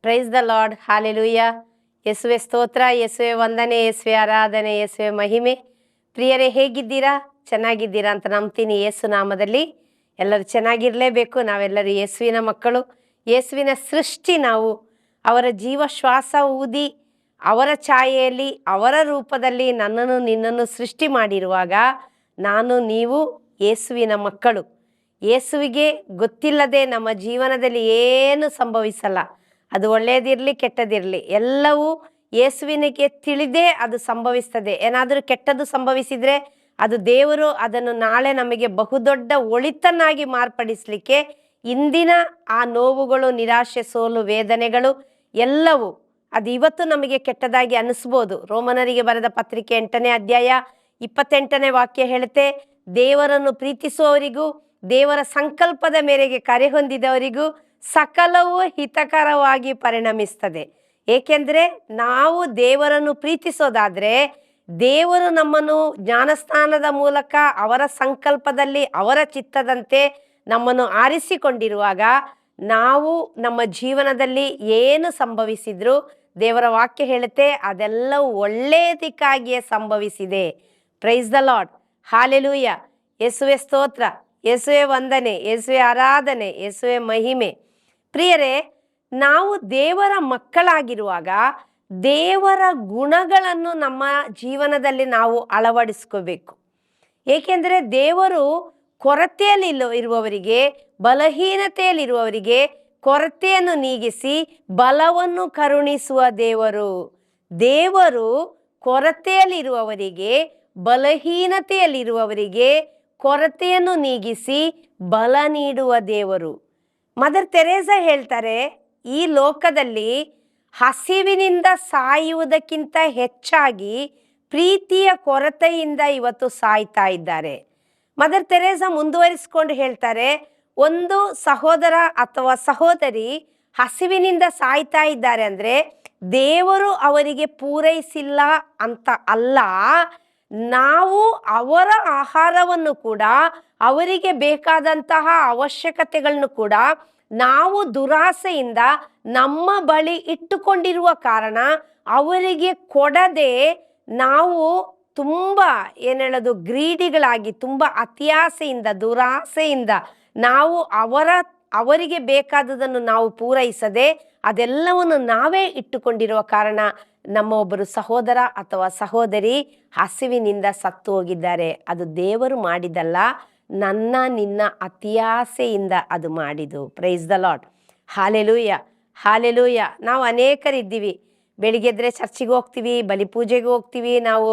Price the Lord hallelujah ಸ್ತೋತ್ರ ಎಸುವೆ ವಂದನೆ ಎಸುವೆ ಆರಾಧನೆ ಎಸುವೆ ಮಹಿಮೆ. ಪ್ರಿಯರೇ, ಹೇಗಿದ್ದೀರಾ? ಚೆನ್ನಾಗಿದ್ದೀರಾ ಅಂತ ನಂಬ್ತೀನಿ ಯೇಸು ನಾಮದಲ್ಲಿ. ಎಲ್ಲರೂ ಚೆನ್ನಾಗಿರಲೇಬೇಕು. ನಾವೆಲ್ಲರೂ ಯೇಸುವಿನ ಮಕ್ಕಳು. ಯೇಸುವಿನ ಸೃಷ್ಟಿ ನಾವು ಅವರ ಜೀವ ಶ್ವಾಸ ಊದಿ ಅವರ ಛಾಯೆಯಲ್ಲಿ ಅವರ ರೂಪದಲ್ಲಿ ನನ್ನನ್ನು ನಿನ್ನನ್ನು ಸೃಷ್ಟಿ ಮಾಡಿರುವಾಗ ನಾನು ನೀವು ಯೇಸುವಿನ ಮಕ್ಕಳು. ಯೇಸುವಿಗೆ ಗೊತ್ತಿಲ್ಲದೆ ನಮ್ಮ ಜೀವನದಲ್ಲಿ ಏನು ಸಂಭವಿಸಲ್ಲ. ಅದು ಒಳ್ಳೆಯದಿರಲಿ ಕೆಟ್ಟದಿರಲಿ. ಎಲ್ಲವೂ ಯೇಸುವಿನಿಗೆ ತಿಳಿದೇ ಅದು ಸಂಭವಿಸ್ತದೆ. ಏನಾದರೂ ಕೆಟ್ಟದ್ದು ಸಂಭವಿಸಿದರೆ ಅದು ದೇವರು ಅದನ್ನು ನಾಳೆ ನಮಗೆ ಬಹುದೊಡ್ಡ ಒಳಿತನ್ನಾಗಿ ಮಾರ್ಪಡಿಸಲಿಕ್ಕೆ ಇಂದಿನ ಆ ನೋವುಗಳು, ನಿರಾಶೆ, ಸೋಲು, ವೇದನೆಗಳು ಎಲ್ಲವೂ ಅದು ಇವತ್ತು ನಮಗೆ ಕೆಟ್ಟದಾಗಿ ಅನಿಸ್ಬೋದು. ರೋಮನರಿಗೆ ಬರೆದ ಪತ್ರಿಕೆ ಎಂಟನೇ ಅಧ್ಯಾಯ ಇಪ್ಪತ್ತೆಂಟನೇ ವಾಕ್ಯ ಹೇಳುತ್ತೆ, ದೇವರನ್ನು ಪ್ರೀತಿಸುವವರಿಗೂ, ದೇವರ ಸಂಕಲ್ಪದ ಮೇರೆಗೆ ಕರೆ ಹೊಂದಿದವರಿಗೂ ಸಕಲವೂ ಹಿತಕರವಾಗಿ ಪರಿಣಮಿಸ್ತದೆ. ಏಕೆಂದರೆ ನಾವು ದೇವರನ್ನು ಪ್ರೀತಿಸೋದಾದರೆ ದೇವರು ನಮ್ಮನ್ನು ಜ್ಞಾನಸ್ಥಾನದ ಮೂಲಕ ಅವರ ಸಂಕಲ್ಪದಲ್ಲಿ ಅವರ ಚಿತ್ತದಂತೆ ನಮ್ಮನ್ನು ಆರಿಸಿಕೊಂಡಿರುವಾಗ ನಾವು ನಮ್ಮ ಜೀವನದಲ್ಲಿ ಏನು ಸಂಭವಿಸಿದ್ರು ದೇವರ ವಾಕ್ಯ ಹೇಳುತ್ತೆ, ಅದೆಲ್ಲವೂ ಒಳ್ಳೆಯದಕ್ಕಾಗಿಯೇ ಸಂಭವಿಸಿದೆ. ಪ್ರೈಸ್ ದ ಲಾಡ್ ಹಾಲೆಲೂಯ ಯೇಸುವೆ ಸ್ತೋತ್ರ, ಯೇಸುವೆ ವಂದನೆ, ಯೇಸುವೆ ಆರಾಧನೆ, ಯೇಸುವೆ ಮಹಿಮೆ. ಪ್ರಿಯರೇ, ನಾವು ದೇವರ ಮಕ್ಕಳಾಗಿರುವಾಗ ದೇವರ ಗುಣಗಳನ್ನು ನಮ್ಮ ಜೀವನದಲ್ಲಿ ನಾವು ಅಳವಡಿಸ್ಕೋಬೇಕು. ಏಕೆಂದರೆ ದೇವರು ಕೊರತೆಯಲ್ಲಿ ಇರುವವರಿಗೆ ಬಲಹೀನತೆಯಲ್ಲಿರುವವರಿಗೆ ಕೊರತೆಯನ್ನು ನೀಗಿಸಿ ಬಲವನ್ನು ಕರುಣಿಸುವ ದೇವರು. ದೇವರು ಕೊರತೆಯಲ್ಲಿರುವವರಿಗೆ, ಬಲಹೀನತೆಯಲ್ಲಿರುವವರಿಗೆ ಕೊರತೆಯನ್ನು ನೀಗಿಸಿ ಬಲ ನೀಡುವ ದೇವರು. ಮದರ್ ತೆರೇಸ ಹೇಳ್ತಾರೆ, ಈ ಲೋಕದಲ್ಲಿ ಹಸಿವಿನಿಂದ ಸಾಯುವುದಕ್ಕಿಂತ ಹೆಚ್ಚಾಗಿ ಪ್ರೀತಿಯ ಕೊರತೆಯಿಂದ ಇವತ್ತು ಸಾಯ್ತಾ ಇದ್ದಾರೆ. ಮದರ್ ತೆರೇಸ ಮುಂದುವರಿಸ್ಕೊಂಡು ಹೇಳ್ತಾರೆ ಒಂದು ಸಹೋದರ ಅಥವಾ ಸಹೋದರಿ ಹಸಿವಿನಿಂದ ಸಾಯ್ತಾ ಇದ್ದಾರೆ ಅಂದ್ರೆ ದೇವರು ಅವರಿಗೆ ಪೂರೈಸಿಲ್ಲ ಅಂತ ಅಲ್ಲ, ನಾವು ಅವರ ಆಹಾರವನ್ನು ಕೂಡ, ಅವರಿಗೆ ಬೇಕಾದಂತಹ ಅವಶ್ಯಕತೆಗಳನ್ನು ಕೂಡ ನಾವು ದುರಾಸೆಯಿಂದ ನಮ್ಮ ಬಳಿ ಇಟ್ಟುಕೊಂಡಿರುವ ಕಾರಣ ಅವರಿಗೆ ಕೊಡದೆ ನಾವು ತುಂಬ ಏನು ಹೇಳೋದು, ಗ್ರೀಡಿಗಳಾಗಿ, ತುಂಬ ಅತಿಯಾಸೆಯಿಂದ, ದುರಾಸೆಯಿಂದ ನಾವು ಅವರ, ಅವರಿಗೆ ಬೇಕಾದದನ್ನು ನಾವು ಪೂರೈಸದೆ ಅದೆಲ್ಲವನ್ನು ನಾವೇ ಇಟ್ಟುಕೊಂಡಿರುವ ಕಾರಣ ನಮ್ಮ ಒಬ್ಬರು ಸಹೋದರ ಅಥವಾ ಸಹೋದರಿ ಹಸಿವಿನಿಂದ ಸತ್ತು ಹೋಗಿದ್ದಾರೆ. ಅದು ದೇವರು ಮಾಡಿದಲ್ಲ ನನ್ನ, ನಿನ್ನ ಅತಿಯಾಸೆಯಿಂದ ಅದು ಮಾಡಿದು praise the Lord hallelujah hallelujah ನಾವು ಅನೇಕರಿದ್ದೀವಿ. ಬೆಳಿಗ್ಗೆದ್ರೆ ಚರ್ಚಿಗೆ ಹೋಗ್ತೀವಿ ಬಲಿಪೂಜೆಗೆ ಹೋಗ್ತೀವಿ, ನಾವು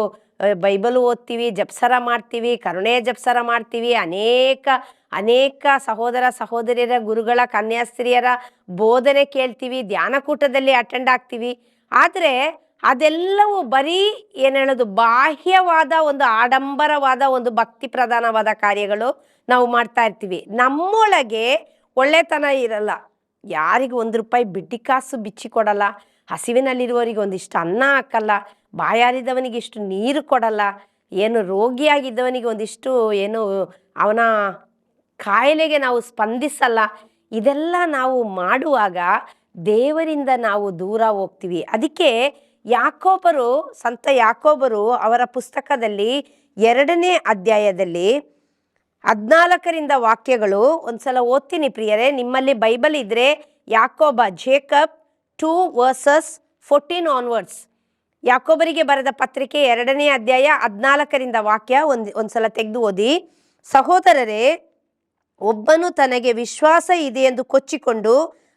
ಬೈಬಲ್ ಓದ್ತೀವಿ, ಜಪ್ಸರ ಮಾಡ್ತೀವಿ, ಕರುಣೆ ಜಪ್ಸರ ಮಾಡ್ತೀವಿ. ಅನೇಕ ಅನೇಕ ಸಹೋದರ ಸಹೋದರಿಯರ, ಗುರುಗಳ, ಕನ್ಯಾಸ್ತ್ರೀಯರ ಬೋಧನೆ ಕೇಳ್ತೀವಿ, ಧ್ಯಾನಕೂಟದಲ್ಲಿ ಅಟೆಂಡ್ ಆಗ್ತೀವಿ. ಆದರೆ ಅದೆಲ್ಲವೂ ಬರೀ ಏನು ಹೇಳೋದು, ಬಾಹ್ಯವಾದ ಒಂದು ಆಡಂಬರವಾದ ಒಂದು ಭಕ್ತಿ ಪ್ರಧಾನವಾದ ಕಾರ್ಯಗಳು ನಾವು ಮಾಡ್ತಾ ಇರ್ತೀವಿ. ನಮ್ಮೊಳಗೆ ಒಳ್ಳೆತನ ಇರಲ್ಲ. ಯಾರಿಗೂ ಒಂದು ರೂಪಾಯಿ ಬಿಡ್ಡಿ ಕಾಸು ಬಿಚ್ಚಿ ಕೊಡಲ್ಲ ಹಸಿವಿನಲ್ಲಿರುವವರಿಗೆ ಒಂದಿಷ್ಟು ಅನ್ನ ಹಾಕಲ್ಲ. ಬಾಯಾರಿದವನಿಗೆ ಇಷ್ಟು ನೀರು ಕೊಡಲ್ಲ, ಏನು ರೋಗಿಯಾಗಿದ್ದವನಿಗೆ ಒಂದಿಷ್ಟು ಏನು ಅವನ ಕಾಯಿಲೆಗೆ ನಾವು ಸ್ಪಂದಿಸಲ್ಲ. ಇದೆಲ್ಲ ನಾವು ಮಾಡುವಾಗ ದೇವರಿಂದ ನಾವು ದೂರ ಹೋಗ್ತೀವಿ. ಅದಕ್ಕೆ ಯಾಕೋಬರು, ಸಂತ ಯಾಕೋಬರು ಅವರ ಪುಸ್ತಕದಲ್ಲಿ ಎರಡನೇ ಅಧ್ಯಾಯದಲ್ಲಿ ಹದಿನಾಲ್ಕರಿಂದ ವಾಕ್ಯಗಳು ಒಂದ್ಸಲ ಓದ್ತೀನಿ ಪ್ರಿಯರೇ, ನಿಮ್ಮಲ್ಲಿ ಬೈಬಲ್ ಇದ್ರೆ ಯಾಕೋಬ, Jacob two verses fourteen onwards. ಯಾಕೋಬರಿಗೆ ಬರೆದ ಪತ್ರಿಕೆ ಎರಡನೇ ಅಧ್ಯಾಯ ಹದ್ನಾಲ್ಕರಿಂದ ವಾಕ್ಯ ಒಂದು, ಒಂದ್ಸಲ ತೆಗೆದು ಓದಿ. ಸಹೋದರರೇ, ಒಬ್ಬನು ತನಗೆ ವಿಶ್ವಾಸ ಇದೆ ಎಂದು ಕೊಚ್ಚಿಕೊಂಡು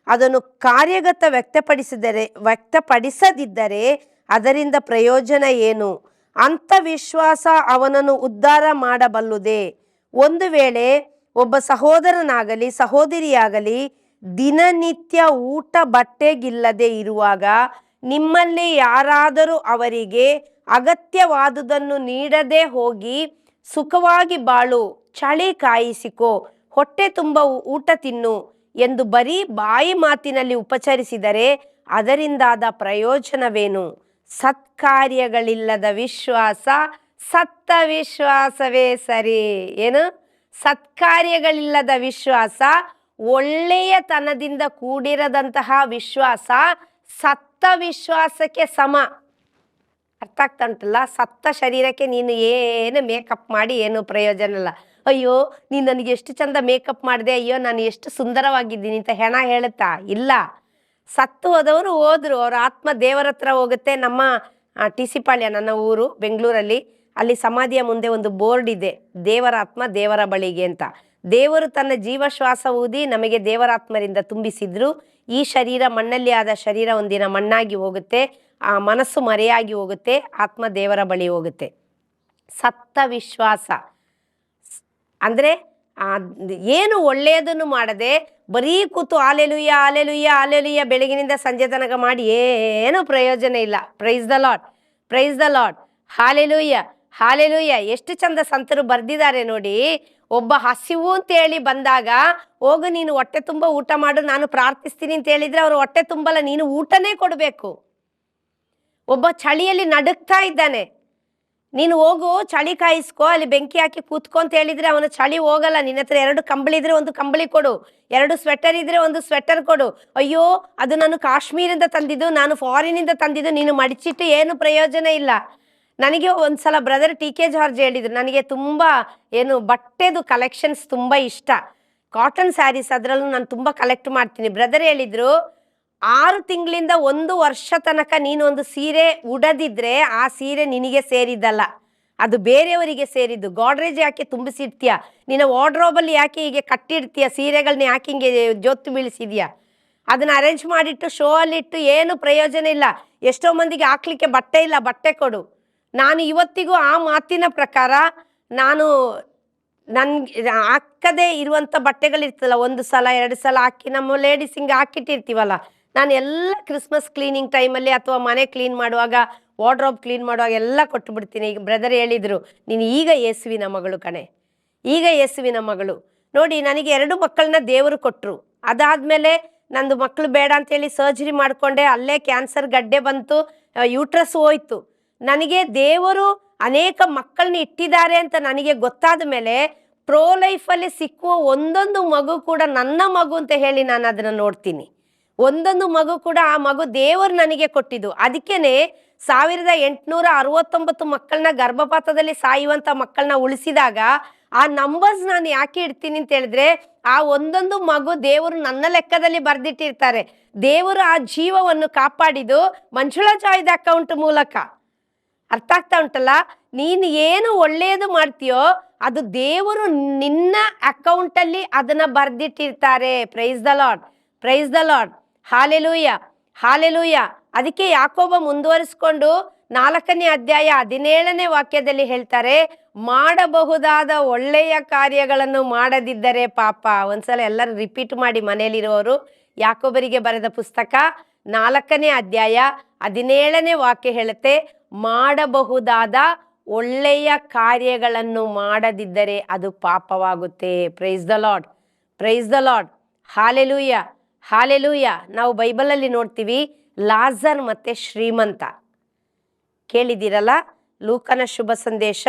ಅದನ್ನು ಕಾರ್ಯಗತ ವ್ಯಕ್ತಪಡಿಸಿದರೆ, ವ್ಯಕ್ತಪಡಿಸದಿದ್ದರೆ ಅದರಿಂದ ಪ್ರಯೋಜನ ಏನು? ಅಂಥ ವಿಶ್ವಾಸ ಅವನನ್ನು ಉದ್ಧಾರ ಮಾಡಬಲ್ಲುದೇ. ಒಂದು ವೇಳೆ ಒಬ್ಬ ಸಹೋದರನಾಗಲಿ, ಸಹೋದರಿಯಾಗಲಿ ದಿನನಿತ್ಯ ಊಟ ಬಟ್ಟೆಗಿಲ್ಲದೆ ಇರುವಾಗ ನಿಮ್ಮಲ್ಲಿ ಯಾರಾದರೂ ಅವರಿಗೆ ಅಗತ್ಯವಾದುದನ್ನು ನೀಡದೆ ಹೋಗಿ ಸುಖವಾಗಿ ಬಾಳು, ಚಳಿ ಕಾಯಿಸಿಕೋ, ಹೊಟ್ಟೆ ತುಂಬ ಊಟ ತಿನ್ನು ಎಂದು ಬರೀ ಬಾಯಿ ಮಾತಿನಲ್ಲಿ ಉಪಚರಿಸಿದರೆ ಅದರಿಂದಾದ ಪ್ರಯೋಜನವೇನು? ಸತ್ಕಾರ್ಯಗಳಿಲ್ಲದ ವಿಶ್ವಾಸ, ಸತ್ತ ವಿಶ್ವಾಸವೇ ಸರಿ, ಏನು? ಸತ್ಕಾರ್ಯಗಳಿಲ್ಲದ ವಿಶ್ವಾಸ, ಒಳ್ಳೆಯತನದಿಂದ ಕೂಡಿರದಂತಹ ವಿಶ್ವಾಸ ಸತ್ತ ವಿಶ್ವಾಸಕ್ಕೆ ಸಮ. ಅರ್ಥ ಆಗ್ತಾ ಉಂಟಲ್ಲ? ಸತ್ತ ಶರೀರಕ್ಕೆ ನೀನು ಏನು ಮೇಕಪ್ ಮಾಡಿ ಏನು ಪ್ರಯೋಜನ ಇಲ್ಲ. ಅಯ್ಯೋ, ನೀನು ನನಗೆ ಎಷ್ಟು ಚಂದ ಮೇಕಪ್ ಮಾಡಿದೆ? ಅಯ್ಯೋ, ನಾನು ಎಷ್ಟು ಸುಂದರವಾಗಿದ್ದೀನಿ ಅಂತ ಹೆಣ ಹೇಳುತ್ತಾ? ಇಲ್ಲ. ಸತ್ತು ಹೋದವರು ಹೋದರು. ಅವ್ರ ಆತ್ಮ ದೇವರ ಹತ್ರ ಹೋಗುತ್ತೆ. ನಮ್ಮ ಟಿ ಸಿ ಪಾಳ್ಯ ನನ್ನ ಊರು ಬೆಂಗಳೂರಲ್ಲಿ. ಅಲ್ಲಿ ಸಮಾಧಿಯ ಮುಂದೆ ಒಂದು ಬೋರ್ಡ್ ಇದೆ. ದೇವರ ಆತ್ಮ, ದೇವರ ಬಳಿಗೆ ಅಂತ. ದೇವರು ತನ್ನ ಜೀವಶ್ವಾಸ ಊದಿ ನಮಗೆ ದೇವರಾತ್ಮರಿಂದ ತುಂಬಿಸಿದ್ರು. ಈ ಶರೀರ ಮಣ್ಣಲ್ಲಿ ಆದ ಶರೀರ ಒಂದಿನ ಮಣ್ಣಾಗಿ ಹೋಗುತ್ತೆ, ಆ ಮನಸ್ಸು ಮರೆಯಾಗಿ ಹೋಗುತ್ತೆ, ಆತ್ಮ ದೇವರ ಬಳಿ ಹೋಗುತ್ತೆ. ಸತ್ತ ವಿಶ್ವಾಸ. ಅಂದರೆ ಏನು ಒಳ್ಳೆಯದನ್ನು ಮಾಡದೆ ಬರೀ ಕೂತು ಆಲೆಲುಯ್ಯ ಆಲೆಲುಯ್ಯ ಆಲೆಲುಯ್ಯ ಬೆಳಗಿನಿಂದ ಸಂಜೆ ತನಕ ಮಾಡಿ ಏನು ಪ್ರಯೋಜನ ಇಲ್ಲ. Praise the Lord praise the Lord hallelujah hallelujah ಎಷ್ಟು ಚಂದ ಸಂತರು ಬರ್ದಿದ್ದಾರೆ ನೋಡಿ. ಒಬ್ಬ ಹಸಿವು ಅಂತ ಹೇಳಿ ಬಂದಾಗ, ಹೋಗು ನೀನು ಹೊಟ್ಟೆ ತುಂಬ ಊಟ ಮಾಡು, ನಾನು ಪ್ರಾರ್ಥಿಸ್ತೀನಿ ಅಂತ ಹೇಳಿದ್ರೆ ಅವ್ರು ಹೊಟ್ಟೆ ತುಂಬಲ್ಲ, ನೀನು ಊಟನೇ ಕೊಡಬೇಕು. ಒಬ್ಬ ಚಳಿಯಲ್ಲಿ ನಡುಕ್ತಾ ಇದ್ದಾನೆ. ನೀನು ಹೋಗು, ಚಳಿ ಕಾಯಿಸ್ಕೋ, ಅಲ್ಲಿ ಬೆಂಕಿ ಹಾಕಿ ಕೂತ್ಕೋ ಅಂತ ಹೇಳಿದ್ರೆ ಅವನು ಚಳಿ ಹೋಗಲ್ಲ. ನಿನ್ನ ಹತ್ರ ಎರಡು ಕಂಬಳಿ ಇದ್ರೆ ಒಂದು ಕಂಬಳಿ ಕೊಡು, ಎರಡು ಸ್ವೆಟರ್ ಇದ್ರೆ ಒಂದು ಸ್ವೆಟರ್ ಕೊಡು. ಅಯ್ಯೋ, ಅದು ನಾನು ಕಾಶ್ಮೀರಿಂದ ತಂದಿದ್ದು, ನಾನು ಫಾರಿನಿಂದ ತಂದಿದ್ದು, ನೀನು ಮಡಿಚಿಟ್ಟು ಏನು ಪ್ರಯೋಜನ ಇಲ್ಲ. ನನಗೆ ಒಂದ್ಸಲ ಬ್ರದರ್ ಟಿ ಕೆ ಜಾರ್ಜ್ ಹೇಳಿದ್ರು, ನನಗೆ ತುಂಬ ಏನು ಬಟ್ಟೆದು ಕಲೆಕ್ಷನ್ಸ್ ತುಂಬ ಇಷ್ಟ. ಕಾಟನ್ ಸ್ಯಾರೀಸ್ ಅದರಲ್ಲೂ ನಾನು ತುಂಬ ಕಲೆಕ್ಟ್ ಮಾಡ್ತೀನಿ. ಬ್ರದರ್ ಹೇಳಿದ್ರು, ಆರು ತಿಂಗಳಿಂದ ಒಂದು ವರ್ಷ ತನಕ ನೀನು ಒಂದು ಸೀರೆ ಉಡದಿದ್ರೆ ಆ ಸೀರೆ ನಿನಗೆ ಸೇರಿದ್ದಲ್ಲ ಅದು ಬೇರೆಯವರಿಗೆ ಸೇರಿದ್ದು. ಗಾಡ್ರೇಜ್ ಯಾಕೆ ತುಂಬಿಸಿರ್ತೀಯ ನಿನ್ನ ವಾರ್ಡ್ರೋಬಲ್ಲಿ ಯಾಕೆ ಹೀಗೆ ಕಟ್ಟಿಡ್ತೀಯ? ಸೀರೆಗಳನ್ನ ಯಾಕೆ ಹಿಂಗೆ ಜೊತ್ತು ಬೀಳಿಸಿದ್ಯಾ? ಅದನ್ನ ಅರೇಂಜ್ ಮಾಡಿಟ್ಟು ಶೋ ಅಲ್ಲಿಟ್ಟು ಏನು ಪ್ರಯೋಜನ ಇಲ್ಲ. ಎಷ್ಟೋ ಮಂದಿಗೆ ಹಾಕ್ಲಿಕ್ಕೆ ಬಟ್ಟೆ ಇಲ್ಲ, ಬಟ್ಟೆ ಕೊಡು. ನಾನು ಇವತ್ತಿಗೂ ಆ ಮಾತಿನ ಪ್ರಕಾರ ನಾನು ನನ್ಗೆ ಹಾಕದೇ ಇರುವಂಥ ಬಟ್ಟೆಗಳಿರ್ತಲ್ಲ ಒಂದು ಸಲ, ಎರಡು ಸಲ ಹಾಕಿ, ನಮ್ಮ ಲೇಡೀಸ್ ಹಿಂಗೆ ಹಾಕಿಟ್ಟಿರ್ತೀವಲ್ಲ, ನಾನು ಎಲ್ಲ ಕ್ರಿಸ್ಮಸ್ ಕ್ಲೀನಿಂಗ್ ಟೈಮಲ್ಲಿ ಅಥವಾ ಮನೆ ಕ್ಲೀನ್ ಮಾಡುವಾಗ ವಾರ್ಡ್ರೋಬ್ ಕ್ಲೀನ್ ಮಾಡುವಾಗ ಎಲ್ಲ ಕೊಟ್ಟು ಬಿಡ್ತೀನಿ. ಈಗ ಬ್ರದರ್ ಹೇಳಿದರು, ನೀನು ಈಗ ಯೇಸುವಿನ ಮಗಳು ಕಣೆ. ಈಗ ಯೇಸುವಿನ ಮಗಳು. ನೋಡಿ, ನನಗೆ ಎರಡು ಮಕ್ಕಳನ್ನ ದೇವರು ಕೊಟ್ಟರು ಅದಾದಮೇಲೆ ನಂದು ಮಕ್ಕಳು ಬೇಡ ಅಂತೇಳಿ ಸರ್ಜರಿ ಮಾಡಿಕೊಂಡೆ, ಅಲ್ಲೇ ಕ್ಯಾನ್ಸರ್ ಗಡ್ಡೆ ಬಂತು ಯೂಟ್ರಸ್ ಹೋಯ್ತು. ನನಗೆ ದೇವರು ಅನೇಕ ಮಕ್ಕಳನ್ನ ಇಟ್ಟಿದ್ದಾರೆ ಅಂತ ನನಗೆ ಗೊತ್ತಾದ ಮೇಲೆ ಪ್ರೋ ಲೈಫಲ್ಲಿ ಸಿಕ್ಕುವ ಒಂದೊಂದು ಮಗು ಕೂಡ ನನ್ನ ಮಗು ಅಂತ ಹೇಳಿ ನಾನು ಅದನ್ನು ನೋಡ್ತೀನಿ. ಒಂದೊಂದು ಮಗು ಕೂಡ ಆ ಮಗು ದೇವರು ನನಗೆ ಕೊಟ್ಟಿದ್ದು. ಅದಕ್ಕೇನೆ ಸಾವಿರದ ಎಂಟುನೂರ ಅರವತ್ತೊಂಬತ್ತು ಮಕ್ಕಳನ್ನ ಗರ್ಭಪಾತದಲ್ಲಿ ಸಾಯುವಂಥ ಮಕ್ಕಳನ್ನ ಉಳಿಸಿದಾಗ ಆ ನಂಬರ್ಸ್ ನಾನು ಯಾಕೆ ಇಡ್ತೀನಿ ಅಂತ ಹೇಳಿದ್ರೆ ಆ ಒಂದೊಂದು ಮಗು ದೇವರು ನನ್ನ ಲೆಕ್ಕದಲ್ಲಿ ಬರೆದಿಟ್ಟಿರ್ತಾರೆ. ದೇವರು ಆ ಜೀವವನ್ನು ಕಾಪಾಡಿದು ಮಂಜುಳಾ ಜಾಯ್ದ ಅಕೌಂಟ್ ಮೂಲಕ. ಅರ್ಥ ಆಗ್ತಾ ಉಂಟಲ್ಲ? ನೀನು ಏನು ಒಳ್ಳೆಯದು ಮಾಡ್ತೀಯೋ ಅದು ದೇವರು ನಿನ್ನ ಅಕೌಂಟಲ್ಲಿ ಅದನ್ನ ಬರ್ದಿಟ್ಟಿರ್ತಾರೆ. Praise the Lord praise the Lord hallelujah hallelujah ಅದಕ್ಕೆ ಯಾಕೋಬ ಮುಂದುವರಿಸ್ಕೊಂಡು ನಾಲ್ಕನೇ ಅಧ್ಯಾಯ ಹದಿನೇಳನೇ ವಾಕ್ಯದಲ್ಲಿ ಹೇಳ್ತಾರೆ, ಮಾಡಬಹುದಾದ ಒಳ್ಳೆಯ ಕಾರ್ಯಗಳನ್ನು ಮಾಡದಿದ್ದರೆ ಪಾಪ. ಒಂದ್ಸಲ ಎಲ್ಲರೂ ರಿಪೀಟ್ ಮಾಡಿ ಮನೆಯಲ್ಲಿರುವವರು ಯಾಕೋಬರಿಗೆ ಬರೆದ ಪುಸ್ತಕ ನಾಲ್ಕನೇ ಅಧ್ಯಾಯ ಹದಿನೇಳನೇ ವಾಕ್ಯ ಹೇಳುತ್ತೆ, ಮಾಡಬಹುದಾದ ಒಳ್ಳೆಯ ಕಾರ್ಯಗಳನ್ನು ಮಾಡದಿದ್ದರೆ ಅದು ಪಾಪವಾಗುತ್ತೆ. Praise the Lord praise the Lord hallelujah hallelujah ನಾವು ಬೈಬಲಲ್ಲಿ ನೋಡ್ತೀವಿ, ಲಾಜರ್ ಮತ್ತೆ ಶ್ರೀಮಂತ. ಕೇಳಿದ್ದೀರಲ್ಲ? ಲೂಕನ ಶುಭ ಸಂದೇಶ,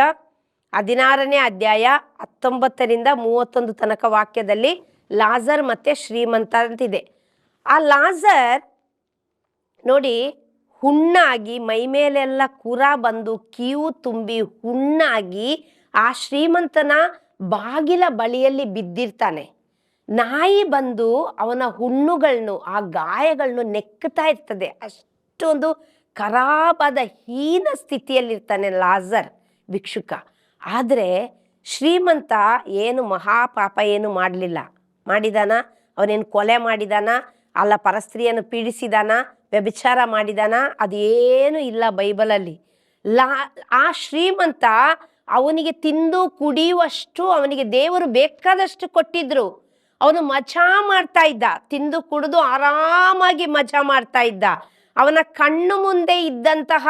ಹದಿನಾರನೇ ಅಧ್ಯಾಯ ಹತ್ತೊಂಬತ್ತರಿಂದ ಮೂವತ್ತೊಂದು ತನಕ ವಾಕ್ಯದಲ್ಲಿ ಲಾಜರ್ ಮತ್ತೆ ಶ್ರೀಮಂತ ಅಂತಿದೆ. ಆ ಲಾಜರ್ ನೋಡಿ ಹುಣ್ಣಾಗಿ ಮೈಮೇಲೆಲ್ಲ ಕುರ ಬಂದು ಕೀವು ತುಂಬಿ ಹುಣ್ಣಾಗಿ ಆ ಶ್ರೀಮಂತನ ಬಾಗಿಲ ಬಳಿಯಲ್ಲಿ ಬಿದ್ದಿರ್ತಾನೆ. ನಾಯಿ ಬಂದು ಅವನ ಹುಣ್ಣುಗಳನ್ನು ಆ ಗಾಯಗಳನ್ನು ನೆಕ್ಕುತ್ತಾ ಇರ್ತದೆ. ಅಷ್ಟೊಂದು ಖರಾಬಾದ ಹೀನ ಸ್ಥಿತಿಯಲ್ಲಿರ್ತಾನೆ ಲಾಜರ್ ಭಿಕ್ಷುಕ. ಆದರೆ ಶ್ರೀಮಂತ ಏನು ಮಹಾಪಾಪ ಏನು ಮಾಡಲಿಲ್ಲ. ಮಾಡಿದಾನ? ಅವನೇನು ಕೊಲೆ ಮಾಡಿದಾನ? ಅಲ್ಲ ಪರಸ್ತ್ರೀಯನ್ನು ಪೀಡಿಸಿದಾನ? ವ್ಯಭಿಚಾರ ಮಾಡಿದಾನ? ಅದೇನು ಇಲ್ಲ ಬೈಬಲಲ್ಲಿ. ಲಾ, ಆ ಶ್ರೀಮಂತ ಅವನಿಗೆ ತಿಂದು ಕುಡಿಯುವಷ್ಟು ಅವನಿಗೆ ದೇವರು ಬೇಕಾದಷ್ಟು ಕೊಟ್ಟಿದ್ರು. ಅವನು ಮಜಾ ಮಾಡ್ತಾ ಇದ್ದ. ತಿಂದು ಕುಡಿದು ಆರಾಮಾಗಿ ಮಜಾ ಮಾಡ್ತಾ ಇದ್ದ. ಅವನ ಕಣ್ಣು ಮುಂದೆ ಇದ್ದಂತಹ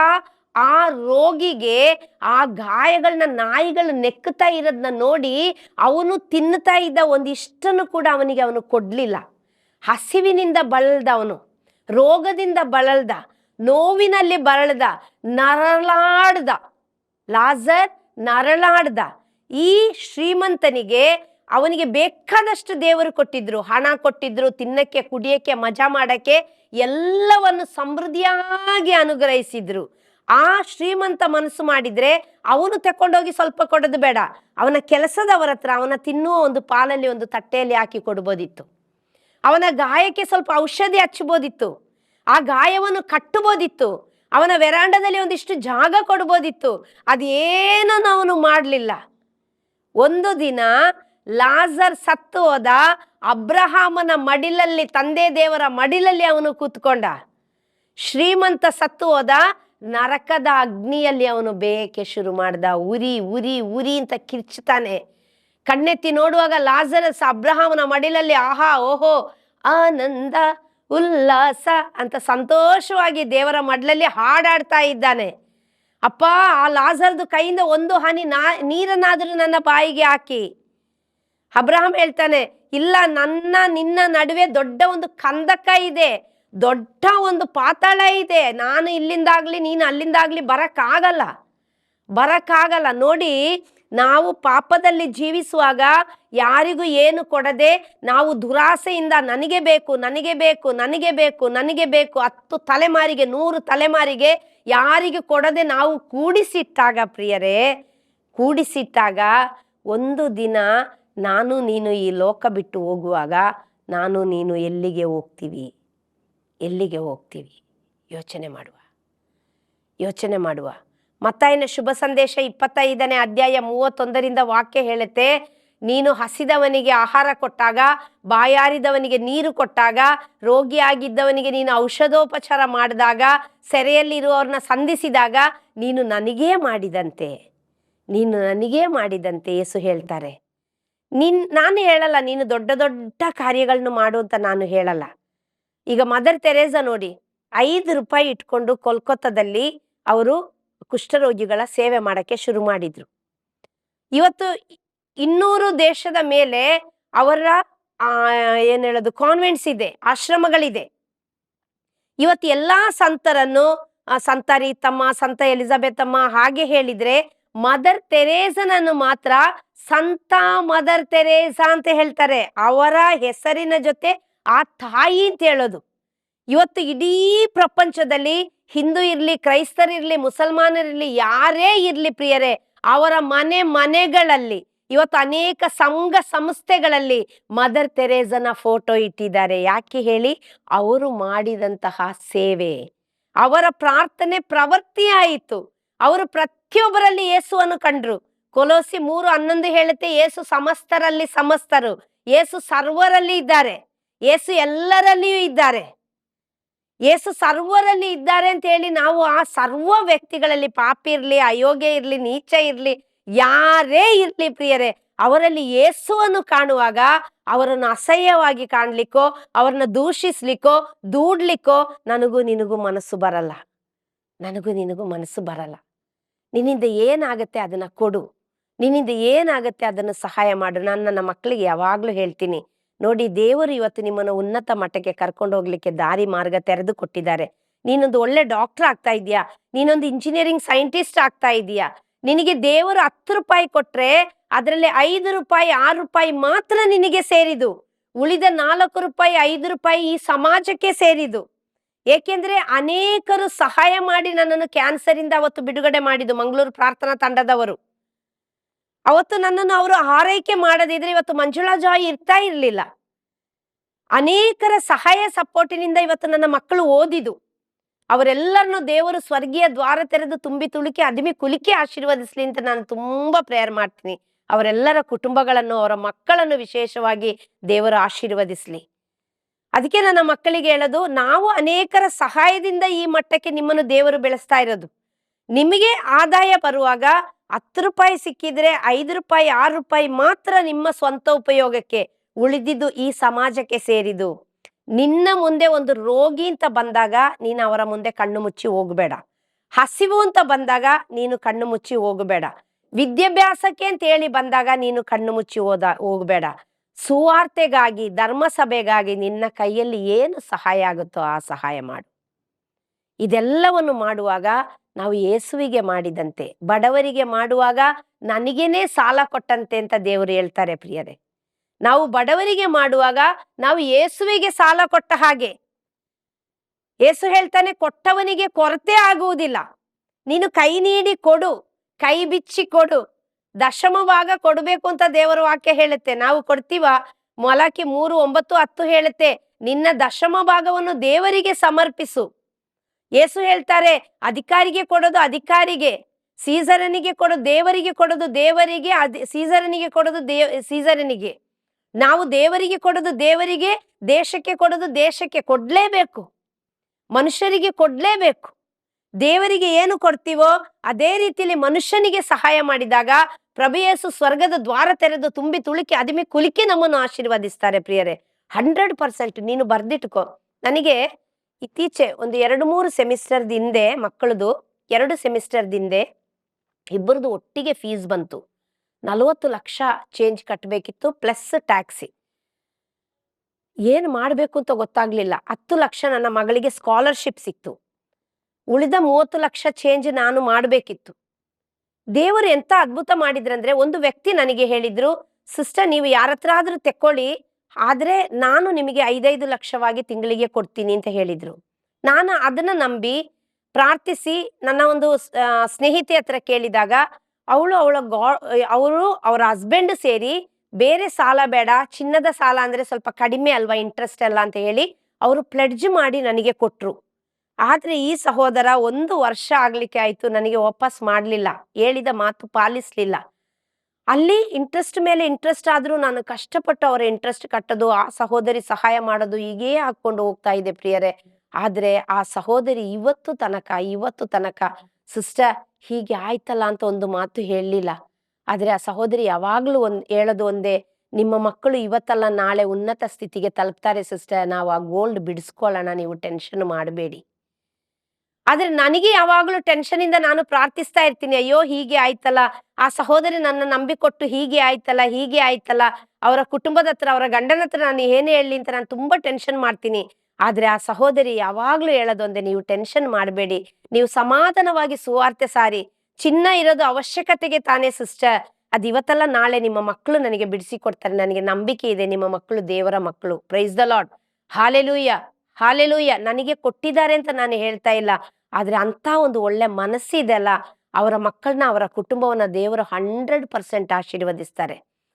ಆ ರೋಗಿಗೆ ಆ ಗಾಯಗಳನ್ನ ನಾಯಿಗಳು ನೆಕ್ಕುತ್ತಾ ಇರೋದನ್ನ ನೋಡಿ ಅವನು ತಿನ್ನುತ್ತಾ ಇದ್ದ ಒಂದಿಷ್ಟನ್ನು ಕೂಡ ಅವನಿಗೆ ಅವನು ಕೊಡ್ಲಿಲ್ಲ. ಹಸಿವಿನಿಂದ ಬಳಲ್ದವನು. ರೋಗದಿಂದ ಬಳಲ್ದ, ನೋವಿನಲ್ಲಿ ಬಳಲ್ದ, ನರಳಾಡ್ದ, ಲಾಜರ್ ನರಳಾಡ್ದ. ಈ ಶ್ರೀಮಂತನಿಗೆ ಅವನಿಗೆ ಬೇಕಾದಷ್ಟು ದೇವರು ಕೊಟ್ಟಿದ್ರು. ಹಣ ಕೊಟ್ಟಿದ್ರು, ತಿನ್ನಕ್ಕೆ, ಕುಡಿಯಕ್ಕೆ, ಮಜಾ ಮಾಡಕ್ಕೆ ಎಲ್ಲವನ್ನು ಸಮೃದ್ಧಿಯಾಗಿ ಅನುಗ್ರಹಿಸಿದ್ರು. ಆ ಶ್ರೀಮಂತ ಮನಸ್ಸು ಮಾಡಿದ್ರೆ ಅವನು ತಕೊಂಡೋಗಿ ಸ್ವಲ್ಪ ಕೊಡೋದು ಬೇಡ. ಅವನ ಕೆಲಸದವರ ಹತ್ರ ಅವನ ತಿನ್ನುವ ಒಂದು ಪಾಲಲ್ಲಿ ಒಂದು ತಟ್ಟೆಯಲ್ಲಿ ಹಾಕಿ ಕೊಡ್ಬೋದಿತ್ತು. ಅವನ ಗಾಯಕ್ಕೆ ಸ್ವಲ್ಪ ಔಷಧಿ ಹಚ್ಚಬೋದಿತ್ತು. ಆ ಗಾಯವನ್ನು ಕಟ್ಟಬೋದಿತ್ತು. ಅವನ ವೆರಾಂಡದಲ್ಲಿ ಒಂದಿಷ್ಟು ಜಾಗ ಕೊಡ್ಬೋದಿತ್ತು. ಅದೇನನ್ನು ಅವನು ಮಾಡಲಿಲ್ಲ. ಒಂದು ದಿನ ಲಾಜರ್ ಸತ್ತು ಹೋದ ಅಬ್ರಹಾಮನ ಮಡಿಲಲ್ಲಿ, ತಂದೆ ದೇವರ ಮಡಿಲಲ್ಲಿ ಅವನು ಕೂತ್ಕೊಂಡ. ಶ್ರೀಮಂತ ಸತ್ತು ಹೋದ ನರಕದ ಅಗ್ನಿಯಲ್ಲಿ ಅವನು ಬೇಯಕ್ಕೆ ಶುರು ಮಾಡ್ದ. ಉರಿ ಉರಿ ಉರಿ ಅಂತ ಕಿರ್ಚ್ತಾನೆ ಕಣ್ಣೆತ್ತಿ ನೋಡುವಾಗ ಲಾಜರಸ್ ಅಬ್ರಹಾಮನ ಮಡಿಲಲ್ಲಿ, ಆಹಾ, ಓಹೋ ಆನಂದ, ಉಲ್ಲಾಸ ಅಂತ ಸಂತೋಷವಾಗಿ ದೇವರ ಮಡ್ಲಲ್ಲಿ ಹಾಡಾಡ್ತಾ ಇದ್ದಾನೆ. ಅಪ್ಪ, ಆ ಲಾಜರ್ದು ಕೈಯಿಂದ ಒಂದು ಹನಿ ನಾ, ನೀರನ್ನಾದರೂ ನನ್ನ ಬಾಯಿಗೆ ಹಾಕಿ. ಅಬ್ರಹಾಂ ಹೇಳ್ತಾನೆ, ಇಲ್ಲ, ನನ್ನ, ನಿನ್ನ ನಡುವೆ ದೊಡ್ಡ ಒಂದು ಕಂದಕ ಇದೆ, ದೊಡ್ಡ ಒಂದು ಪಾತಾಳ ಇದೆ. ನಾನು ಇಲ್ಲಿಂದಾಗ್ಲಿ, ನೀನು ಅಲ್ಲಿಂದಾಗ್ಲಿ ಬರಕ್ಕಾಗಲ್ಲ. ಬರಕ್ಕಾಗಲ್ಲ. ನೋಡಿ ನಾವು ಪಾಪದಲ್ಲಿ ಜೀವಿಸುವಾಗ ಯಾರಿಗೂ ಏನು ಕೊಡದೆ ನಾವು ದುರಾಸೆಯಿಂದ ನನಗೆ ಬೇಕು ನನಗೆ ಬೇಕು ನನಗೆ ಬೇಕು ನನಗೆ ಬೇಕು ಹತ್ತು ತಲೆಮಾರಿಗೆ, ನೂರು ತಲೆಮಾರಿಗೆ ಯಾರಿಗೆ ಕೊಡದೆ ನಾವು ಕೂಡಿಸಿಟ್ಟಾಗ ಪ್ರಿಯರೇ, ಕೂಡಿಸಿಟ್ಟಾಗ ಒಂದು ದಿನ ನಾನು ನೀನು ಈ ಲೋಕ ಬಿಟ್ಟು ಹೋಗುವಾಗ ನಾನು ನೀನು ಎಲ್ಲಿಗೆ ಹೋಗ್ತೀವಿ? ಎಲ್ಲಿಗೆ ಹೋಗ್ತೀವಿ? ಯೋಚನೆ ಮಾಡುವ. ಯೋಚನೆ ಮಾಡುವ. ಮತ್ತಾಯನ ಶುಭ ಸಂದೇಶ ಇಪ್ಪತ್ತೈದನೇ ಅಧ್ಯಾಯ ಮೂವತ್ತೊಂದರಿಂದ ವಾಕ್ಯ ಹೇಳುತ್ತೆ. ನೀನು ಹಸಿದವನಿಗೆ ಆಹಾರ ಕೊಟ್ಟಾಗ, ಬಾಯಾರಿದವನಿಗೆ ನೀರು ಕೊಟ್ಟಾಗ, ರೋಗಿಯಾಗಿದ್ದವನಿಗೆ ನೀನು ಔಷಧೋಪಚಾರ ಮಾಡಿದಾಗ, ಸೆರೆಯಲ್ಲಿರುವವ್ರನ್ನ ಸಂಧಿಸಿದಾಗ ನೀನು ನನಗೇ ಮಾಡಿದಂತೆ. ನೀನು ನನಗೇ ಮಾಡಿದಂತೆ ಯೇಸು ಹೇಳ್ತಾರೆ. ನಿನ್, ನಾನು ಹೇಳಲ್ಲ, ನೀನು ದೊಡ್ಡ ದೊಡ್ಡ ಕಾರ್ಯಗಳನ್ನು ಮಾಡು ಅಂತ ನಾನು ಹೇಳಲ್ಲ. ಈಗ ಮದರ್ ತೆರೇಸಾ ನೋಡಿ, ಐದು ರೂಪಾಯಿ ಇಟ್ಕೊಂಡು ಕೋಲ್ಕತ್ತಾದಲ್ಲಿ ಅವರು ಕುಷ್ಠರೋಗಿಗಳ ಸೇವೆ ಮಾಡಕ್ಕೆ ಶುರು ಮಾಡಿದ್ರು. ಇವತ್ತು ಇನ್ನೂರು ದೇಶದ ಮೇಲೆ ಅವರ ಆ, ಏನ್ ಹೇಳೋದು ಕಾನ್ವೆಂಟ್ಸ್ ಇದೆ ಆಶ್ರಮಗಳಿದೆ. ಇವತ್ತು ಎಲ್ಲಾ ಸಂತರನ್ನು ಆ, ಸಂತ ರೀತಮ್ಮ ಸಂತ ಎಲಿಜಬೆತಮ್ಮ ಹಾಗೆ ಹೇಳಿದ್ರೆ ಮದರ್ ತೆರೇಸನನ್ನು ಮಾತ್ರ ಸಂತ ಮದರ್ ತೆರೇಸಾ ಅಂತ ಹೇಳ್ತಾರೆ. ಅವರ ಹೆಸರಿನ ಜೊತೆ ಆ ತಾಯಿ ಅಂತ ಹೇಳೋದು. ಇವತ್ತು ಇಡೀ ಪ್ರಪಂಚದಲ್ಲಿ ಹಿಂದೂ ಇರ್ಲಿ ಕ್ರೈಸ್ತರಿರ್ಲಿ ಮುಸಲ್ಮಾನರಿರ್ಲಿ ಯಾರೇ ಇರ್ಲಿ ಪ್ರಿಯರೇ, ಅವರ ಮನೆ ಮನೆಗಳಲ್ಲಿ, ಇವತ್ತು ಅನೇಕ ಸಂಘ ಸಂಸ್ಥೆಗಳಲ್ಲಿ ಮದರ್ ತೆರೇಸನ ಫೋಟೋ ಇಟ್ಟಿದ್ದಾರೆ. ಯಾಕೆ ಹೇಳಿ? ಅವರು ಮಾಡಿದಂತಹ ಸೇವೆ, ಅವರ ಪ್ರಾರ್ಥನೆ ಪ್ರವೃತ್ತಿ ಆಯಿತು. ಅವರು ಪ್ರತಿಯೊಬ್ಬರಲ್ಲಿ ಯೇಸುವನ್ನು ಕಂಡ್ರು. ಕೊಲೋಸಿ ಮೂರು ಹನ್ನೊಂದು ಹೇಳುತ್ತೆ ಏಸು ಸಮಸ್ತರಲ್ಲಿ ಸಮಸ್ತರು ಏಸು ಸರ್ವರಲ್ಲಿ ಇದ್ದಾರೆ ಏಸು ಎಲ್ಲರಲ್ಲಿಯೂ ಇದ್ದಾರೆ. ಯೇಸು ಸರ್ವರಲ್ಲಿ ಇದ್ದಾರೆ ಅಂತ ಹೇಳಿ ನಾವು ಆ ಸರ್ವ ವ್ಯಕ್ತಿಗಳಲ್ಲಿ ಪಾಪಿ ಇರ್ಲಿ, ಅಯೋಗ್ಯ ಇರ್ಲಿ, ನೀಚ ಇರ್ಲಿ, ಯಾರೇ ಇರ್ಲಿ ಪ್ರಿಯರೇ, ಅವರಲ್ಲಿ ಯೇಸುವನ್ನು ಕಾಣುವಾಗ ಅವರನ್ನು ಅಸಹ್ಯವಾಗಿ ಕಾಣ್ಲಿಕ್ಕೋ, ಅವ್ರನ್ನ ದೂಷಿಸ್ಲಿಕ್ಕೋ, ದೂಡ್ಲಿಕ್ಕೋ ನನಗೂ ನಿನಗೂ ಮನಸ್ಸು ಬರಲ್ಲ. ನನಗೂ ನಿನಗೂ ಮನಸ್ಸು ಬರಲ್ಲ. ನಿನ್ನಿಂದ ಏನಾಗುತ್ತೆ ಅದನ್ನ ಕೊಡು. ನಿನ್ನಿಂದ ಏನಾಗುತ್ತೆ ಅದನ್ನು ಸಹಾಯ ಮಾಡು. ನಾನು ನನ್ನ ಮಕ್ಕಳಿಗೆ ಯಾವಾಗಲೂ ಹೇಳ್ತೀನಿ ನೋಡಿ ದೇವರು ಇವತ್ತು ನಿಮ್ಮನ್ನು ಉನ್ನತ ಮಟ್ಟಕ್ಕೆ ಕರ್ಕೊಂಡು ಹೋಗ್ಲಿಕ್ಕೆ ದಾರಿ ಮಾರ್ಗ ತೆರೆದು ಕೊಟ್ಟಿದ್ದಾರೆ. ನೀನೊಂದು ಒಳ್ಳೆ ಡಾಕ್ಟರ್ ಆಗ್ತಾ ಇದೀಯಾ ನೀನೊಂದು ಇಂಜಿನಿಯರಿಂಗ್ ಸೈಂಟಿಸ್ಟ್ ಆಗ್ತಾ ಇದೀಯಾ ನಿನಗೆ ದೇವರು ಹತ್ತು ರೂಪಾಯಿ ಕೊಟ್ರೆ ಅದರಲ್ಲಿ ಐದು ರೂಪಾಯಿ, ಆರು ರೂಪಾಯಿ ಮಾತ್ರ ನಿನಗೆ ಸೇರಿದು ಉಳಿದ ನಾಲ್ಕು ರೂಪಾಯಿ, ಐದು ರೂಪಾಯಿ ಈ ಸಮಾಜಕ್ಕೆ ಸೇರಿದು ಏಕೆಂದ್ರೆ ಅನೇಕರು ಸಹಾಯ ಮಾಡಿ ನನ್ನನ್ನು ಕ್ಯಾನ್ಸರ್ ಇಂದ ಅವತ್ತು ಬಿಡುಗಡೆ ಮಾಡಿದ್ದು ಮಂಗಳೂರು ಪ್ರಾರ್ಥನಾ ತಂಡದವರು. ಅವತ್ತು ನನ್ನನ್ನು ಅವರು ಆರೈಕೆ ಮಾಡದಿದ್ರೆ ಇವತ್ತು ಮಂಜುಳಾ ಜಾಯ್ ಇರ್ತಾ ಇರ್ಲಿಲ್ಲ. ಅನೇಕರ ಸಹಾಯ ಸಪೋರ್ಟಿನಿಂದ ಇವತ್ತು ನನ್ನ ಮಕ್ಕಳು ಓದಿದು ಅವರೆಲ್ಲರನ್ನು ದೇವರು ಸ್ವರ್ಗೀಯ ದ್ವಾರ ತೆರೆದು ತುಂಬಿ ತುಳುಕಿ ಅದಿಮಿ ಕುಲಿಕೆ ಆಶೀರ್ವದಿಸ್ಲಿ ಅಂತ ನಾನು ತುಂಬಾ ಪ್ರೇಯರ್ ಮಾಡ್ತೀನಿ. ಅವರೆಲ್ಲರ ಕುಟುಂಬಗಳನ್ನು, ಅವರ ಮಕ್ಕಳನ್ನು ವಿಶೇಷವಾಗಿ ದೇವರು ಆಶೀರ್ವದಿಸ್ಲಿ. ಅದಕ್ಕೆ ನನ್ನ ಮಕ್ಕಳಿಗೆ ಹೇಳೋದು, ನಾವು ಅನೇಕರ ಸಹಾಯದಿಂದ ಈ ಮಟ್ಟಕ್ಕೆ ನಿಮ್ಮನ್ನು ದೇವರು ಬೆಳೆಸ್ತಾ ಇರೋದು. ನಿಮಗೆ ಆದಾಯ ಬರುವಾಗ ಹತ್ತು ರೂಪಾಯಿ ಸಿಕ್ಕಿದ್ರೆ ಐದು ರೂಪಾಯಿ, ಆರು ರೂಪಾಯಿ ಮಾತ್ರ ನಿಮ್ಮ ಸ್ವಂತ ಉಪಯೋಗಕ್ಕೆ ಉಳಿದಿದ್ದು ಈ ಸಮಾಜಕ್ಕೆ ಸೇರಿದು ನಿನ್ನ ಮುಂದೆ ಒಂದು ರೋಗಿ ಅಂತ ಬಂದಾಗ ನೀನು ಅವರ ಮುಂದೆ ಕಣ್ಣು ಮುಚ್ಚಿ ಹೋಗಬೇಡ. ಹಸಿವು ಅಂತ ಬಂದಾಗ ನೀನು ಕಣ್ಣು ಮುಚ್ಚಿ ಹೋಗಬೇಡ. ವಿದ್ಯಾಭ್ಯಾಸಕ್ಕೆ ಅಂತ ಹೇಳಿ ಬಂದಾಗ ನೀನು ಕಣ್ಣು ಮುಚ್ಚಿ ಹೋದ, ಹೋಗಬೇಡ. ಸುವಾರ್ತೆಗಾಗಿ, ಧರ್ಮಸಭೆಗಾಗಿ ನಿನ್ನ ಕೈಯಲ್ಲಿ ಏನು ಸಹಾಯ ಆಗುತ್ತೋ ಆ ಸಹಾಯ ಮಾಡು. ಇದೆಲ್ಲವನ್ನು ಮಾಡುವಾಗ ನಾವು ಯೇಸುವಿಗೆ ಮಾಡಿದಂತೆ, ಬಡವರಿಗೆ ಮಾಡುವಾಗ ನನಗೇನೆ ಸಾಲ ಕೊಟ್ಟಂತೆ ಅಂತ ದೇವರು ಹೇಳ್ತಾರೆ ಪ್ರಿಯರೇ. ನಾವು ಬಡವರಿಗೆ ಮಾಡುವಾಗ ನಾವು ಯೇಸುವಿಗೆ ಸಾಲ ಕೊಟ್ಟ ಹಾಗೆ. ಯೇಸು ಹೇಳ್ತಾನೆ, ಕೊಟ್ಟವನಿಗೆ ಕೊರತೆ ಆಗುವುದಿಲ್ಲ. ನೀನು ಕೈ ನೀಡಿ ಕೊಡು, ಕೈ ಬಿಚ್ಚಿ ಕೊಡು, ದಶಮವಾಗ ಕೊಡಬೇಕು ಅಂತ ದೇವರ ವಾಕ್ಯ ಹೇಳುತ್ತೆ. ನಾವು ಕೊಡ್ತೀವ? ಮೊಲಕಿ ಮೂರು, ಒಂಬತ್ತು, ಹತ್ತು ಹೇಳುತ್ತೆ, ನಿನ್ನ ದಶಮ ಭಾಗವನ್ನು ದೇವರಿಗೆ ಸಮರ್ಪಿಸು. ಯೇಸು ಹೇಳ್ತಾರೆ, ಅಧಿಕಾರಿಗೆ ಕೊಡೋದು ಅಧಿಕಾರಿಗೆ, ಸೀಸರನಿಗೆ ಕೊಡೋದು ದೇವರಿಗೆ ಕೊಡೋದು ದೇವರಿಗೆ ಅದಿ ಸೀಸರನಿಗೆ ಕೊಡೋದು ದೇವ್, ಸೀಸರನಿಗೆ. ನಾವು ದೇವರಿಗೆ ಕೊಡೋದು ದೇವರಿಗೆ, ದೇಶಕ್ಕೆ ಕೊಡೋದು ದೇಶಕ್ಕೆ ಕೊಡ್ಲೇಬೇಕು. ಮನುಷ್ಯರಿಗೆ ಕೊಡ್ಲೇಬೇಕು. ದೇವರಿಗೆ ಏನು ಕೊಡ್ತೀವೋ, ಅದೇ ರೀತಿಯಲ್ಲಿ ಮನುಷ್ಯನಿಗೆ ಸಹಾಯ ಮಾಡಿದಾಗ ಪ್ರಭೆಯೇಸು ಸ್ವರ್ಗದ ದ್ವಾರ ತೆರೆದು ತುಂಬಿ ತುಳುಕಿ ಅದಿಮೆ ಕುಲಿಕೆ ನಮ್ಮನ್ನು ಆಶೀರ್ವದಿಸ್ತಾರೆ ಪ್ರಿಯರೇ. ಹಂಡ್ರೆಡ್ ಪರ್ಸೆಂಟ್ ನೀನು ಬರ್ದಿಟ್ಕೋ. ನನಗೆ ಇತ್ತೀಚೆ ಒಂದು ಎರಡು ಮೂರು ಸೆಮಿಸ್ಟರ್ ಹಿಂದೆ ಮಕ್ಕಳದು, ಎರಡು ಸೆಮಿಸ್ಟರ್ ಹಿಂದೆ ಇಬ್ಬರದು ಒಟ್ಟಿಗೆ ಫೀಸ್ ಬಂತು. ನಲವತ್ತು ಲಕ್ಷ ಚೇಂಜ್ ಕಟ್ಟಬೇಕಿತ್ತು ಪ್ಲಸ್ ಟ್ಯಾಕ್ಸಿ. ಏನು ಮಾಡಬೇಕು ಅಂತ ಗೊತ್ತಾಗ್ಲಿಲ್ಲ. ಹತ್ತು ಲಕ್ಷ ನನ್ನ ಮಗಳಿಗೆ ಸ್ಕಾಲರ್ಶಿಪ್ ಸಿಕ್ತು. ಉಳಿದ ಮೂವತ್ತು ಲಕ್ಷ ಚೇಂಜ್ ನಾನು ಮಾಡಬೇಕಿತ್ತು. ದೇವರು ಎಂತ ಅದ್ಭುತ ಮಾಡಿದ್ರಂದ್ರೆ ಒಂದು ವ್ಯಕ್ತಿ ನನಗೆ ಹೇಳಿದ್ರು, ಸಿಸ್ಟರ್, ನೀವು ಯಾರತ್ರ ಆದ್ರೂ ತೆಕ್ಕೊಳ್ಳಿ ಆದ್ರೆ ನಾನು ನಿಮಗೆ ಐದೈದು ಲಕ್ಷವಾಗಿ ತಿಂಗಳಿಗೆ ಕೊಡ್ತೀನಿ ಅಂತ ಹೇಳಿದ್ರು. ನಾನು ಅದನ್ನ ನಂಬಿ ಪ್ರಾರ್ಥಿಸಿ ನನ್ನ ಒಂದು ಸ್ನೇಹಿತೆ ಹತ್ರ ಕೇಳಿದಾಗ ಅವಳು ಅವಳ ಗಾ, ಅವರು ಅವರ ಹಸ್ಬೆಂಡ್ ಸೇರಿ ಬೇರೆ ಸಾಲ ಬೇಡ, ಚಿನ್ನದ ಸಾಲ ಅಂದ್ರೆ ಸ್ವಲ್ಪ ಕಡಿಮೆ ಅಲ್ವಾ ಇಂಟ್ರೆಸ್ಟ್ ಎಲ್ಲ ಅಂತ ಹೇಳಿ ಅವರು ಪ್ಲೆಡ್ಜ್ ಮಾಡಿ ನನಗೆ ಕೊಟ್ರು. ಆದ್ರೆ ಈ ಸಹೋದರ ಒಂದು ವರ್ಷ ಆಗ್ಲಿಕ್ಕೆ ಆಯ್ತು ನನಗೆ ವಾಪಸ್ ಮಾಡಲಿಲ್ಲ, ಹೇಳಿದ ಮಾತು ಪಾಲಿಸ್ಲಿಲ್ಲ. ಅಲ್ಲಿ ಇಂಟ್ರೆಸ್ಟ್ ಮೇಲೆ ಇಂಟ್ರೆಸ್ಟ್ ಆದ್ರೂ ನಾನು ಕಷ್ಟಪಟ್ಟು ಅವರ ಇಂಟ್ರೆಸ್ಟ್ ಕಟ್ಟೋದು, ಆ ಸಹೋದರಿ ಸಹಾಯ ಮಾಡೋದು ಹೀಗೇ ಹಾಕ್ಕೊಂಡು ಹೋಗ್ತಾ ಇದೆ ಪ್ರಿಯರೇ. ಆದ್ರೆ ಆ ಸಹೋದರಿ ಇವತ್ತು ತನಕ ಇವತ್ತು ತನಕ, ಸಿಸ್ಟರ್, ಹೀಗೆ ಆಯ್ತಲ್ಲ ಅಂತ ಒಂದು ಮಾತು ಹೇಳಲಿಲ್ಲ. ಆದ್ರೆ ಆ ಸಹೋದರಿ ಯಾವಾಗ್ಲೂ ಒಂದ್, ಹೇಳೋದು ಒಂದೇ, ನಿಮ್ಮ ಮಕ್ಕಳು ಇವತ್ತಲ್ಲ ನಾಳೆ ಉನ್ನತ ಸ್ಥಿತಿಗೆ ತಲುಪ್ತಾರೆ ಸಿಸ್ಟರ್. ನಾವು ಆ ಗೋಲ್ಡ್ ಬಿಡಿಸ್ಕೊಳ್ಳೋಣ, ನೀವು ಟೆನ್ಷನ್ ಮಾಡಬೇಡಿ. ಆದ್ರೆ ನನಗೆ ಯಾವಾಗಲೂ ಟೆನ್ಷನ್ ಇಂದ ನಾನು ಪ್ರಾರ್ಥಿಸ್ತಾ ಇರ್ತೀನಿ, ಅಯ್ಯೋ, ಹೀಗೆ ಆಯ್ತಲ್ಲ, ಆ ಸಹೋದರಿ ನನ್ನ ನಂಬಿಕೊಟ್ಟು ಹೀಗೆ ಆಯ್ತಲ್ಲ ಹೀಗೆ ಆಯ್ತಲ್ಲ, ಅವರ ಕುಟುಂಬದ ಹತ್ರ, ಅವರ ಗಂಡನ ಹತ್ರ ನಾನು ಏನೇ ಹೇಳಿ ಅಂತ ನಾನು ತುಂಬಾ ಟೆನ್ಷನ್ ಮಾಡ್ತೀನಿ. ಆದ್ರೆ ಆ ಸಹೋದರಿ ಯಾವಾಗ್ಲೂ ಹೇಳೋದೊಂದೇ ನೀವು ಟೆನ್ಷನ್ ಮಾಡಬೇಡಿ, ನೀವು ಸಮಾಧಾನವಾಗಿ ಸುವಾರ್ತೆ ಸಾರಿ. ಚಿನ್ನ ಇರೋದು ಅವಶ್ಯಕತೆಗೆ ತಾನೇ ಸಿಸ್ಟರ್ ಅದ್ ಇವತ್ತಲ್ಲ ನಾಳೆ ನಿಮ್ಮ ಮಕ್ಕಳು ನನಗೆ ಬಿಡಿಸಿ ಕೊಡ್ತಾರೆ, ನನಗೆ ನಂಬಿಕೆ ಇದೆ, ನಿಮ್ಮ ಮಕ್ಕಳು ದೇವರ ಮಕ್ಕಳು praise the Lord hallelujah hallelujah ನನಗೆ ಕೊಟ್ಟಿದ್ದಾರೆ ಅಂತ ನಾನು ಹೇಳ್ತಾ ಇಲ್ಲ. ಆದ್ರೆ ಅಂತ ಒಂದು ಒಳ್ಳೆ ಮನಸ್ಸಿದೆ ಅಲ್ಲ. ಅವರ ಮಕ್ಕಳನ್ನ ಅವರ ಕುಟುಂಬವನ್ನ ದೇವರು ಹಂಡ್ರೆಡ್ ಪರ್ಸೆಂಟ್ ಆಶೀರ್ವದಿಸ್ತಾರೆ.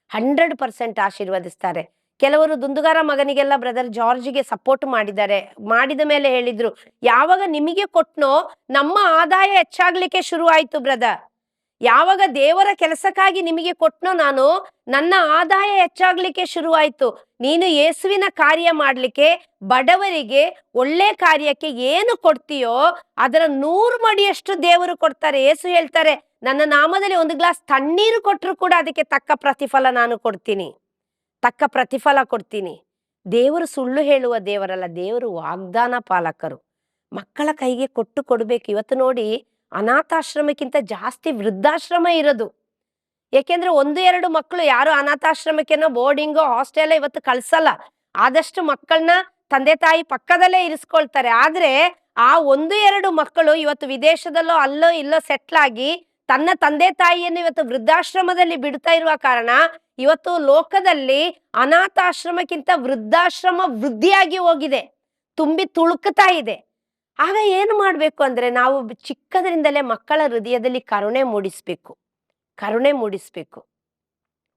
ಹಂಡ್ರೆಡ್ ಪರ್ಸೆಂಟ್ ಆಶೀರ್ವದಿಸ್ತಾರೆ. ಕೆಲವರು ದುಂದುಗಾರ ಮಗನಿಗೆಲ್ಲ ಬ್ರದರ್ ಜಾರ್ಜ್ಗೆ ಸಪೋರ್ಟ್ ಮಾಡಿದ್ದಾರೆ. ಮಾಡಿದ ಮೇಲೆ ಹೇಳಿದ್ರು, ಯಾವಾಗ ನಿಮಗೆ ಕೊಟ್ನೋ ನಮ್ಮ ಆದಾಯ ಹೆಚ್ಚಾಗ್ಲಿಕ್ಕೆ ಶುರು ಆಯ್ತು ಬ್ರದರ್. ಯಾವಾಗ ದೇವರ ಕೆಲಸಕ್ಕಾಗಿ ನಿಮಗೆ ಕೊಟ್ನೋ ನಾನು, ನನ್ನ ಆದಾಯ ಹೆಚ್ಚಾಗ್ಲಿಕ್ಕೆ ಶುರುವಾಯ್ತು. ನೀನು ಯೇಸುವಿನ ಕಾರ್ಯ ಮಾಡ್ಲಿಕ್ಕೆ, ಬಡವರಿಗೆ ಒಳ್ಳೆ ಕಾರ್ಯಕ್ಕೆ ಏನು ಕೊಡ್ತೀಯೋ, ಅದರ ನೂರು ಮಡಿಯಷ್ಟು ದೇವರು ಕೊಡ್ತಾರೆ. ಯೇಸು ಹೇಳ್ತಾರೆ, ನನ್ನ ನಾಮದಲ್ಲಿ ಒಂದು ಗ್ಲಾಸ್ ತಣ್ಣೀರು ಕೊಟ್ಟರು ಕೂಡ ಅದಕ್ಕೆ ತಕ್ಕ ಪ್ರತಿಫಲ ನಾನು ಕೊಡ್ತೀನಿ. ತಕ್ಕ ಪ್ರತಿಫಲ ಕೊಡ್ತೀನಿ. ದೇವರು ಸುಳ್ಳು ಹೇಳುವ ದೇವರಲ್ಲ, ದೇವರು ವಾಗ್ದಾನ ಪಾಲಕರು. ಮಕ್ಕಳ ಕೈಗೆ ಕೊಟ್ಟು ಕೊಡ್ಬೇಕು. ಇವತ್ತು ನೋಡಿ ಅನಾಥಾಶ್ರಮಕ್ಕಿಂತ ಜಾಸ್ತಿ ವೃದ್ಧಾಶ್ರಮ ಇರೋದು. ಯಾಕೆಂದ್ರೆ ಒಂದು, ಎರಡು ಮಕ್ಕಳು ಯಾರು ಅನಾಥಾಶ್ರಮಕ್ಕೇನೋ ಬೋರ್ಡಿಂಗೋ ಹಾಸ್ಟೆಲ್ ಇವತ್ತು ಕಳ್ಸಲ್ಲ. ಆದಷ್ಟು ಮಕ್ಕಳನ್ನ ತಂದೆ, ತಾಯಿ ಪಕ್ಕದಲ್ಲೇ ಇರಿಸ್ಕೊಳ್ತಾರೆ. ಆದ್ರೆ ಆ ಒಂದು, ಎರಡು ಮಕ್ಕಳು ಇವತ್ತು ವಿದೇಶದಲ್ಲೋ ಅಲ್ಲೋ ಇಲ್ಲೋ ಸೆಟ್ಲ್ ಆಗಿ ತನ್ನ ತಂದೆ, ತಾಯಿಯನ್ನು ಇವತ್ತು ವೃದ್ಧಾಶ್ರಮದಲ್ಲಿ ಬಿಡ್ತಾ ಇರುವ ಕಾರಣ ಇವತ್ತು ಲೋಕದಲ್ಲಿ ಅನಾಥಾಶ್ರಮಕ್ಕಿಂತ ವೃದ್ಧಾಶ್ರಮ ವೃದ್ಧಿಯಾಗಿ ಹೋಗಿದೆ. ತುಂಬಿ ತುಳುಕ್ತಾ ಇದೆ. ಆಗ ಏನು ಮಾಡಬೇಕು ಅಂದ್ರೆ ನಾವು ಚಿಕ್ಕದರಿಂದಲೇ ಮಕ್ಕಳ ಹೃದಯದಲ್ಲಿ ಕರುಣೆ ಮೂಡಿಸ್ಬೇಕು. ಕರುಣೆ ಮೂಡಿಸ್ಬೇಕು.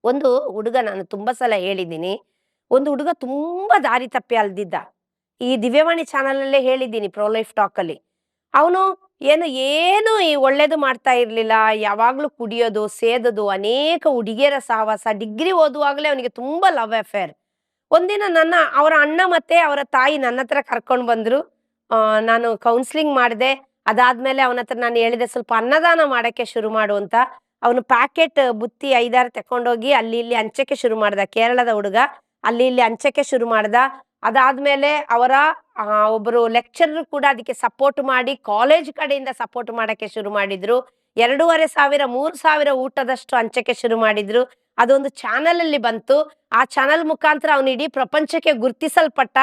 ಒಂದು ಹುಡುಗ ನಾನು ತುಂಬಾ ಸಲ ಹೇಳಿದ್ದೀನಿ. ಒಂದು ಹುಡುಗ ತುಂಬಾ ದಾರಿ ತಪ್ಪಿ ಅಲ್ದಿದ್ದ. ಈ ದಿವ್ಯವಾಣಿ ಚಾನಲಲ್ಲೇ ಹೇಳಿದ್ದೀನಿ ಪ್ರೊಲೈಫ್ ಟಾಕ್ ಅಲ್ಲಿ ಅವನು ಏನು ಏನು ಈ ಒಳ್ಳೇದು ಮಾಡ್ತಾ ಇರ್ಲಿಲ್ಲ. ಯಾವಾಗಲೂ ಕುಡಿಯೋದು, ಸೇದೋದು, ಅನೇಕ ಹುಡುಗಿಯರ ಸಹವಾಸ ಡಿಗ್ರಿ ಓದುವಾಗಲೇ ಅವನಿಗೆ ತುಂಬಾ ಲವ್ ಅಫೇರ್. ಒಂದಿನ ನನ್ನ, ಅವರ ಅಣ್ಣ ಮತ್ತೆ ಅವರ ತಾಯಿ ನನ್ನ ಹತ್ರ ಕರ್ಕೊಂಡು ಬಂದ್ರು. ನಾನು ಕೌನ್ಸಿಲಿಂಗ್ ಮಾಡಿದೆ, ಅದಾದ್ಮೇಲೆ ಅವನ ಹತ್ರ ನಾನು ಹೇಳಿದೆ, ಸ್ವಲ್ಪ ಅನ್ನದಾನ ಮಾಡಕ್ಕೆ ಶುರು ಮಾಡು ಅಂತ. ಅವನು ಪ್ಯಾಕೆಟ್ ಬುತ್ತಿ ಐದಾರು ತಕೊಂಡೋಗಿ ಅಲ್ಲಿ ಇಲ್ಲಿ ಹಂಚಕ್ಕೆ ಶುರು ಮಾಡ್ದ, ಕೇರಳದ ಹುಡುಗ. ಅಲ್ಲಿ ಇಲ್ಲಿ ಹಂಚಕ್ಕೆ ಶುರು ಮಾಡ್ದ. ಅದಾದ್ಮೇಲೆ ಅವರ ಒಬ್ಬರು ಲೆಕ್ಚರರ್ ಕೂಡ ಅದಕ್ಕೆ ಸಪೋರ್ಟ್ ಮಾಡಿ ಕಾಲೇಜ್ ಕಡೆಯಿಂದ ಸಪೋರ್ಟ್ ಮಾಡಕ್ಕೆ ಶುರು ಮಾಡಿದ್ರು. ಎರಡೂವರೆ ಸಾವಿರ, ಮೂರು ಸಾವಿರ ಊಟದಷ್ಟು ಹಂಚಕ್ಕೆ ಶುರು ಮಾಡಿದ್ರು. ಅದೊಂದು ಚಾನಲ್ ಅಲ್ಲಿ ಬಂತು. ಆ ಚಾನಲ್ ಮುಖಾಂತರ ಅವನು ಇಡೀ ಪ್ರಪಂಚಕ್ಕೆ ಗುರ್ತಿಸಲ್ಪಟ್ಟ